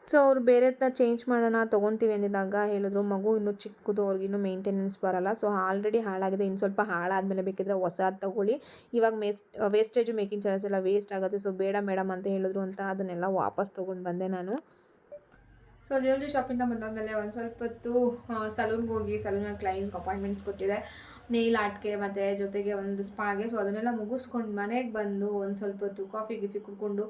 so ಅವ್ರು ಬೇರೆದನ್ನ ಚೇಂಜ್ ಮಾಡೋಣ ತೊಗೊತೀವಿ ಅಂದಿದ್ದಾಗ ಹೇಳಿದ್ರು, ಮಗು, ಇನ್ನೂ ಚಿಕ್ಕದು ಅವ್ರಿಗಿನ್ನೂ ಮೇಂಟೆನೆನ್ಸ್ ಬರಲ್ಲ. ಸೊ ಆಲ್ರೆಡಿ ಹಾಳಾಗಿದೆ. ಇನ್ನು ಸ್ವಲ್ಪ ಹಾಳಾದಮೇಲೆ ಬೇಕಿದ್ರೆ ಹೊಸದು ತಗೊಳ್ಳಿ. ಇವಾಗ ಮೇಸ್ ವೇಸ್ಟೇಜು ಮೇಕಿಂಗ್ ಚಾರ್ಜಸ್ ಎಲ್ಲ ವೇಸ್ಟ್ ಆಗುತ್ತೆ. ಸೊ ಬೇಡ ಮೇಡಮ್ ಅಂತ ಹೇಳಿದ್ರು ಅಂತ ಅದನ್ನೆಲ್ಲ ವಾಪಸ್ ತೊಗೊಂಡು ಬಂದೆ ನಾನು. ಸೊ ಜ್ಯುವೆಲ್ರಿ ಶಾಪಿಂದ ಬಂದಾದಮೇಲೆ ಒಂದು ಸ್ವಲ್ಪ ಹೊತ್ತು ಸಲೂನ್ಗೆ ಹೋಗಿ ಸಲೂನಲ್ಲಿ ಕ್ಲೈಂಟ್ಸ್ಗೆ ಅಪಾಯಿಂಟ್ಮೆಂಟ್ಸ್ ಕೊಟ್ಟಿದೆ. ನೇಲ್ ಆರ್ಟ್ಗೆ ಮತ್ತು ಜೊತೆಗೆ ಒಂದು ಸ್ಪಾಗೆ ಸೊ ಅದನ್ನೆಲ್ಲ ಮುಗಿಸ್ಕೊಂಡು ಮನೆಗೆ ಬಂದು ಒಂದು ಸ್ವಲ್ಪ ಹೊತ್ತು ಕಾಫಿ ಗಿಫಿ ಕುಡ್ಕೊಂಡು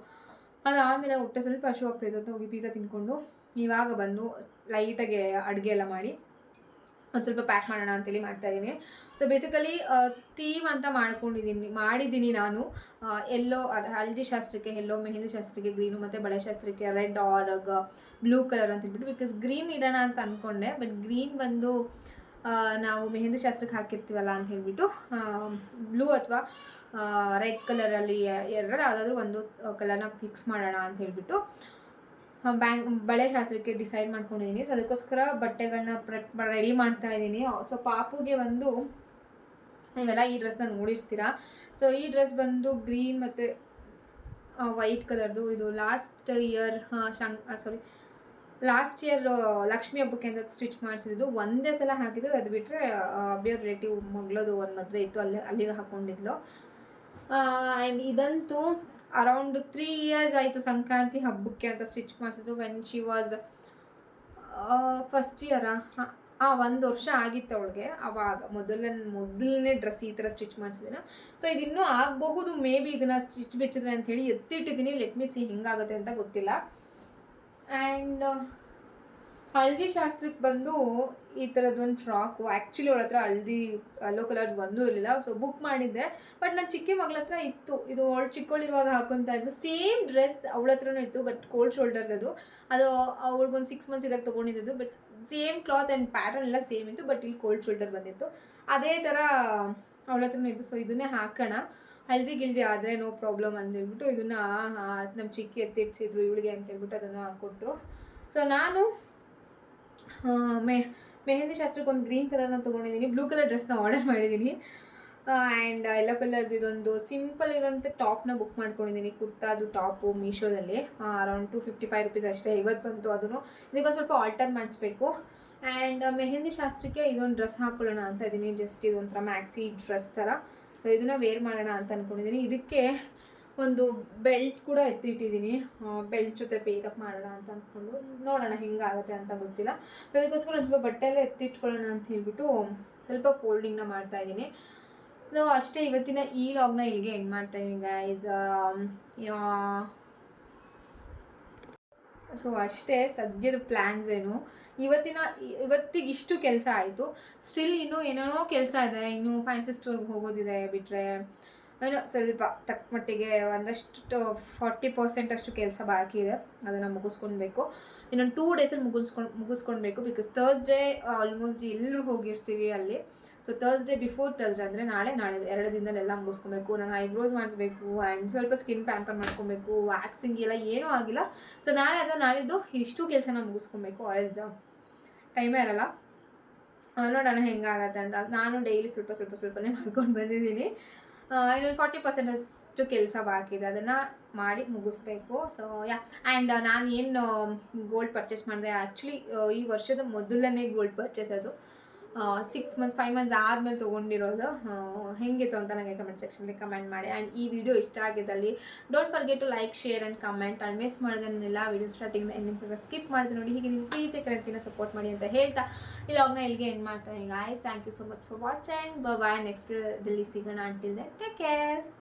ಅದಾದಮೇಲೆ ಹೊಟ್ಟೆ ಸ್ವಲ್ಪ ಹಶು ಆಗ್ತಾಯಿತ್ತು ಅಂತ ಹೋಗಿ ಪಿಜ್ಜಾ ತಿನ್ಕೊಂಡು ಇವಾಗ ಬಂದು ಲೈಟಾಗಿ ಅಡುಗೆ ಎಲ್ಲ ಮಾಡಿ ಒಂದು ಸ್ವಲ್ಪ ಪ್ಯಾಕ್ ಮಾಡೋಣ ಅಂತೇಳಿ ಮಾಡ್ತಾಯಿದ್ದೀನಿ ಸೊ ಬೇಸಿಕಲಿ ಥೀಮ್ ಅಂತ ಮಾಡ್ಕೊಂಡಿದ್ದೀನಿ ಮಾಡಿದ್ದೀನಿ ನಾನು. ಎಲ್ಲೋ ಹಳದಿ ಶಾಸ್ತ್ರಕ್ಕೆ ಎಲ್ಲೋ ಮೆಹಂದಿ ಶಾಸ್ತ್ರಕ್ಕೆ ಗ್ರೀನು ಮತ್ತು ಬಳೆ ಶಾಸ್ತ್ರಕ್ಕೆ, ರೆಡ್ ಆರ್ ಬ್ಲೂ ಕಲರ್ ಅಂತ ಹೇಳ್ಬಿಟ್ಟು ಬಿಕಾಸ್ ಗ್ರೀನ್ ಇಡೋಣ ಅಂತ ಅಂದ್ಕೊಂಡೆ ಬಟ್ ಗ್ರೀನ್ ಬಂದು ನಾವು ಮೆಹಂದಿ ಶಾಸ್ತ್ರಕ್ಕೆ ಹಾಕಿರ್ತೀವಲ್ಲ ಅಂತ ಹೇಳ್ಬಿಟ್ಟು ಬ್ಲೂ ಅಥವಾ ರೆಡ್ ಕಲರಲ್ಲಿ ಎರಡು ಯಾವುದಾದ್ರೂ ಒಂದು ಕಲರ್ನ ಫಿಕ್ಸ್ ಮಾಡೋಣ ಅಂತ ಹೇಳ್ಬಿಟ್ಟು ಬ್ಯಾಂಕ್, ಬಳೆ ಶಾಸ್ತ್ರಕ್ಕೆ ಡಿಸೈಡ್ ಮಾಡ್ಕೊಂಡಿದ್ದೀನಿ ಸೊ ಅದಕ್ಕೋಸ್ಕರ ಬಟ್ಟೆಗಳನ್ನ ರೆಡಿ ಮಾಡ್ತಾ ಇದ್ದೀನಿ ಸೊ ಪಾಪುಗೆ ಒಂದು ನೀವೆಲ್ಲ ಈ ಡ್ರೆಸ್ನ ನೋಡಿರ್ತೀರಾ? ಸೊ ಈ ಡ್ರೆಸ್ ಬಂದು ಗ್ರೀನ್ ಮತ್ತು ವೈಟ್ ಕಲರ್ದು ಇದು ಲಾಸ್ಟ್ ಇಯರ್ ಶಂಕ್ ಸಾರಿ ಲಾಸ್ಟ್ ಇಯರ್ ಲಕ್ಷ್ಮಿ ಹಬ್ಬಕ್ಕೆ ಅಂತ ಸ್ಟಿಚ್ ಮಾಡಿಸಿದ್ದು, ಒಂದೇ ಸಲ ಹಾಕಿದ್ರು, ಅದು ಬಿಟ್ಟರೆ ಅಬ್ಬಿಯ ರಿಲೇಟಿವ್ ಮಗಳದು ಒಂದು ಮದುವೆ ಇತ್ತು, ಅಲ್ಲಿ, ಅಲ್ಲಿಗೆ ಹಾಕ್ಕೊಂಡಿದ್ಲು ಆ್ಯಂಡ್ ಇದಂತೂ ಅರೌಂಡ್ ತ್ರೀ ಇಯರ್ಸ್ ಆಯಿತು ಸಂಕ್ರಾಂತಿ ಹಬ್ಬಕ್ಕೆ ಅಂತ ಸ್ಟಿಚ್ ಮಾಡಿಸಿದ್ರು ವೆನ್ ಶಿ ವಾಸ್ ಫಸ್ಟ್ ಇಯರಾ ಆ ಒಂದು ವರ್ಷ ಆಗಿತ್ತು ಅವಳಿಗೆ. ಅವಾಗ ಮೊದಲನೇ ಮೊದಲನೇ ಡ್ರೆಸ್ ಈ ಥರ ಸ್ಟಿಚ್ ಮಾಡಿಸಿದ್ದೀನಿ ಸೊ ಇದು ಇನ್ನೂ ಆಗಬಹುದು ಮೇ ಬಿ ಇದನ್ನು ಸ್ಟಿಚ್ ಬಿಚ್ಚಿದ್ರೆ ಅಂತ ಹೇಳಿ ಎತ್ತಿಟ್ಟಿದ್ದೀನಿ. ಲೆಟ್ ಮೀ ಸಿ ಹೆಂಗಾಗುತ್ತೆ ಅಂತ ಗೊತ್ತಿಲ್ಲ. ಆ್ಯಂಡ್ ಹಳದಿ ಶಾಸ್ತ್ರಕ್ಕೆ ಬಂದು ಈ ಥರದ್ದೊಂದು ಫ್ರಾಕು ಆ್ಯಕ್ಚುಲಿ ಅವಳ ಹತ್ರ ಹಳದಿ ಯೆಲ್ಲೋ ಕಲರ್ ಬಂದೂ ಇರಲಿಲ್ಲ. ಸೊ ಬುಕ್ ಮಾಡಿದ್ದೆ. ಬಟ್ ನನ್ನ ಚಿಕ್ಕ ಮಗಳ ಹತ್ರ ಇತ್ತು. ಇದು ಅವಳು ಚಿಕ್ಕವಳಿರುವಾಗ ಹಾಕೊತಾ ಇದ್ದು ಸೇಮ್ ಡ್ರೆಸ್ ಅವಳ ಹತ್ರನೂ ಇತ್ತು ಬಟ್ ಕೋಲ್ಡ್ ಶೋಲ್ಡರ್ದು ಅದು. ಅವಳಿಗೊಂದು ಸಿಕ್ಸ್ ಮಂತ್ಸ್ ಇದಾಗ ತೊಗೊಂಡಿದ್ದು but same cloth and pattern ಎಲ್ಲ ಸೇಮ್ ಇತ್ತು ಬಟ್ ಇಲ್ಲಿ ಕೋಲ್ಡ್ ಶೋಲ್ಡರ್ ಬಂದಿತ್ತು. ಅದೇ ಥರ ಅವಳ ಹತ್ರನೂ ಇತ್ತು. ಸೊ ಇದನ್ನೇ ಹಾಕೋಣ. ಹಳದಿ ಗಿಲ್ದಿ ಆದರೆ ನೋ ಪ್ರಾಬ್ಲಮ್ ಅಂತ ಹೇಳ್ಬಿಟ್ಟು ಇದನ್ನು ನಮ್ಮ ಚಿಕ್ಕಿ ಎತ್ತಿಡ್ಸಿದ್ರು ಇವಳಿಗೆ ಅಂತ ಹೇಳ್ಬಿಟ್ಟು ಅದನ್ನು ಕೊಟ್ಟರು ಸೊ ನಾನು ಮೆ, ಮೆಹಂದಿ ಶಾಸ್ತ್ರಕ್ಕೆ ಒಂದು ಗ್ರೀನ್ ಕಲರ್ನ ತೊಗೊಂಡಿದ್ದೀನಿ ಬ್ಲೂ ಕಲರ್ ಡ್ರೆಸ್ನ ಆರ್ಡರ್ ಮಾಡಿದ್ದೀನಿ ಆ್ಯಂಡ್ ಎಲ್ಲೋ ಕಲರ್ದು ಇದೊಂದು ಸಿಂಪಲ್ ಇರೋಂಥ ಟಾಪ್ನ ಬುಕ್ ಮಾಡ್ಕೊಂಡಿದ್ದೀನಿ ಕುರ್ತಾದು ಟಾಪು ಮೀಶೋದಲ್ಲಿ around two fifty five rupees ಅಷ್ಟೇ. ಇವತ್ತು ಬಂತು ಅದನ್ನು ಇದಕ್ಕೊಂದು ಸ್ವಲ್ಪ ಆಲ್ಟರ್ ಮಾಡಿಸ್ಬೇಕು. ಆ್ಯಂಡ್ ಮೆಹಂದಿ ಶಾಸ್ತ್ರಕ್ಕೆ ಇದೊಂದು ಡ್ರೆಸ್ ಹಾಕ್ಕೊಳ್ಳೋಣ ಅಂತ ಇದ್ದೀನಿ ಜಸ್ಟ್ ಇದೊಂಥರ ಮ್ಯಾಕ್ಸಿ ಡ್ರೆಸ್ ಥರ ಸೊ ಇದನ್ನು ವೇರ್ ಮಾಡೋಣ ಅಂತ ಅಂದ್ಕೊಂಡಿದ್ದೀನಿ ಇದಕ್ಕೆ ಒಂದು ಬೆಲ್ಟ್ ಕೂಡ ಎತ್ತಿಟ್ಟಿದ್ದೀನಿ ಬೆಲ್ಟ್ ಜೊತೆ ಪೇಕಪ್ ಮಾಡೋಣ ಅಂತ ಅಂದ್ಕೊಂಡು ನೋಡೋಣ ಹೆಂಗಾಗುತ್ತೆ ಅಂತ ಗೊತ್ತಿಲ್ಲ. ಸೊ ಅದಕ್ಕೋಸ್ಕರ ಒಂದು ಸ್ವಲ್ಪ ಬಟ್ಟೆ ಎಲ್ಲ ಎತ್ತಿಟ್ಕೊಳ್ಳೋಣ ಅಂತ ಹೇಳ್ಬಿಟ್ಟು ಸ್ವಲ್ಪ ಫೋಲ್ಡಿಂಗ್ನ ಮಾಡ್ತಾ ಇದ್ದೀನಿ ಸೊ ಅಷ್ಟೇ ಇವತ್ತಿನ ಈ ಲಾಗ್ನ ಇಲ್ಲಿಗೆ ಎಂಡ್ ಮಾಡ್ತಾ ಇದ್ದೀನಿ ಗೈಸ್ ಸೊ ಅಷ್ಟೇ. ಸದ್ಯದ ಪ್ಲ್ಯಾನ್ಸ್ ಏನು? ಇವತ್ತಿನ, ಇವತ್ತಿಗೆ ಇಷ್ಟು ಕೆಲಸ ಆಯಿತು. ಸ್ಟಿಲ್ ಇನ್ನೂ ಏನೇನೋ ಕೆಲಸ ಇದೆ. ಇನ್ನೂ ಫ್ಯಾನ್ಸಿ ಸ್ಟೋರ್ಗೆ ಹೋಗೋದಿದೆ ಬಿಟ್ಟರೆ ಏನೋ ಸ್ವಲ್ಪ ತಕ್ಕ ಮಟ್ಟಿಗೆ ಒಂದಷ್ಟು ಫಾರ್ಟಿ ಪರ್ಸೆಂಟ್ ಅಷ್ಟು ಕೆಲಸ ಬಾಕಿ ಇದೆ. ಅದನ್ನು ಮುಗಿಸ್ಕೊಳ್ಬೇಕು ಇನ್ನೊಂದು ಟೂ ಡೇಸಲ್ಲಿ ಮುಗಿಸ್ಕೊಂಡು ಮುಗಿಸ್ಕೊಳ್ಬೇಕು ಬಿಕಾಸ್ ಥರ್ಸ್ಡೇ ಆಲ್ಮೋಸ್ಟ್ ಎಲ್ಲರೂ ಹೋಗಿರ್ತೀವಿ ಅಲ್ಲಿ. ಸೊ ಥರ್ಸ್ಡೇ ಬಿಫೋರ್ ಥರ್ಸ್ಡೇ ಅಂದರೆ ನಾಳೆ ನಾಳೆ ಎರಡು ದಿನದಲ್ಲೆಲ್ಲ ಮುಗಿಸ್ಕೊಬೇಕು. ನಾನು ಐಬ್ರೋಸ್ ಮಾಡಿಸ್ಬೇಕು ಆ್ಯಂಡ್ ಸ್ವಲ್ಪ ಸ್ಕಿನ್ ಪ್ಯಾಂಪರ್ ಮಾಡ್ಕೊಬೇಕು ವ್ಯಾಕ್ಸಿಂಗ್ ಎಲ್ಲ ಏನೂ ಆಗಿಲ್ಲ. ಸೊ ನಾಳೆ ಅಥವಾ ನಾಳಿದ್ದು ಇಷ್ಟು ಕೆಲಸನ ಮುಗಿಸ್ಕೊಬೇಕು ಆಲ್ಸ್ ಟೈಮೇ ಇರಲ್ಲ. ನೋಡೋಣ ಹೆಂಗಾಗತ್ತೆ ಅಂತ. ನಾನು ಡೈಲಿ ಸ್ವಲ್ಪ ಸ್ವಲ್ಪ ಸ್ವಲ್ಪನೇ ಮಾಡ್ಕೊಂಡು ಬಂದಿದ್ದೀನಿ. ಇನ್ನೊಂದು ಫಾರ್ಟಿ ಪರ್ಸೆಂಟ್ ಅಷ್ಟು ಕೆಲಸ ಬಾಕಿ ಇದೆ. ಅದನ್ನು ಮಾಡಿ ಮುಗಿಸ್ಬೇಕು. ಸೊ ಯಾ ಆ್ಯಂಡ್ ನಾನು ಏನು ಗೋಲ್ಡ್ ಪರ್ಚೇಸ್ ಮಾಡಿದೆ? ಆ್ಯಕ್ಚುಲಿ ಈ ವರ್ಷದ ಮೊದಲನೇ ಗೋಲ್ಡ್ ಪರ್ಚೇಸ್ ಅದು. ಸಿಕ್ಸ್ ಮಂತ್ಸ್ ಫೈವ್ ಮಂತ್ಸ್ ಆದಮೇಲೆ ತೊಗೊಂಡಿರೋದು ಹೇಗಿತ್ತು ಅಂತ ನನಗೆ ಕಮೆಂಟ್ ಸೆಕ್ಷನಲ್ಲಿ ಕಮೆಂಟ್ ಮಾಡಿ. ಆ್ಯಂಡ್ ಈ ವಿಡಿಯೋ ಇಷ್ಟ ಆಗಿದ್ದಲ್ಲಿ don't forget to like share and comment and miss ಮಾಡೋದನ್ನೆಲ್ಲ video starting ending skip ಮಾಡಿದ್ರೆ ನೋಡಿ. ಹೀಗೆ ನಿಮ್ಮ ಪ್ರೀತಿ ಕರೆಂಟಿನ ಸಪೋರ್ಟ್ ಮಾಡಿ ಅಂತ ಹೇಳ್ತಾ ಈ ಲಾಗ್ನ ಇಲ್ಲಿಗೆ ಎಂಡ್ ಹಿಂಗೆ ಆಯ್ತ್ thank you so much for watching bye next ವಿಡಿಯೋದಲ್ಲಿ ಸಿಗೋಣ. Until take care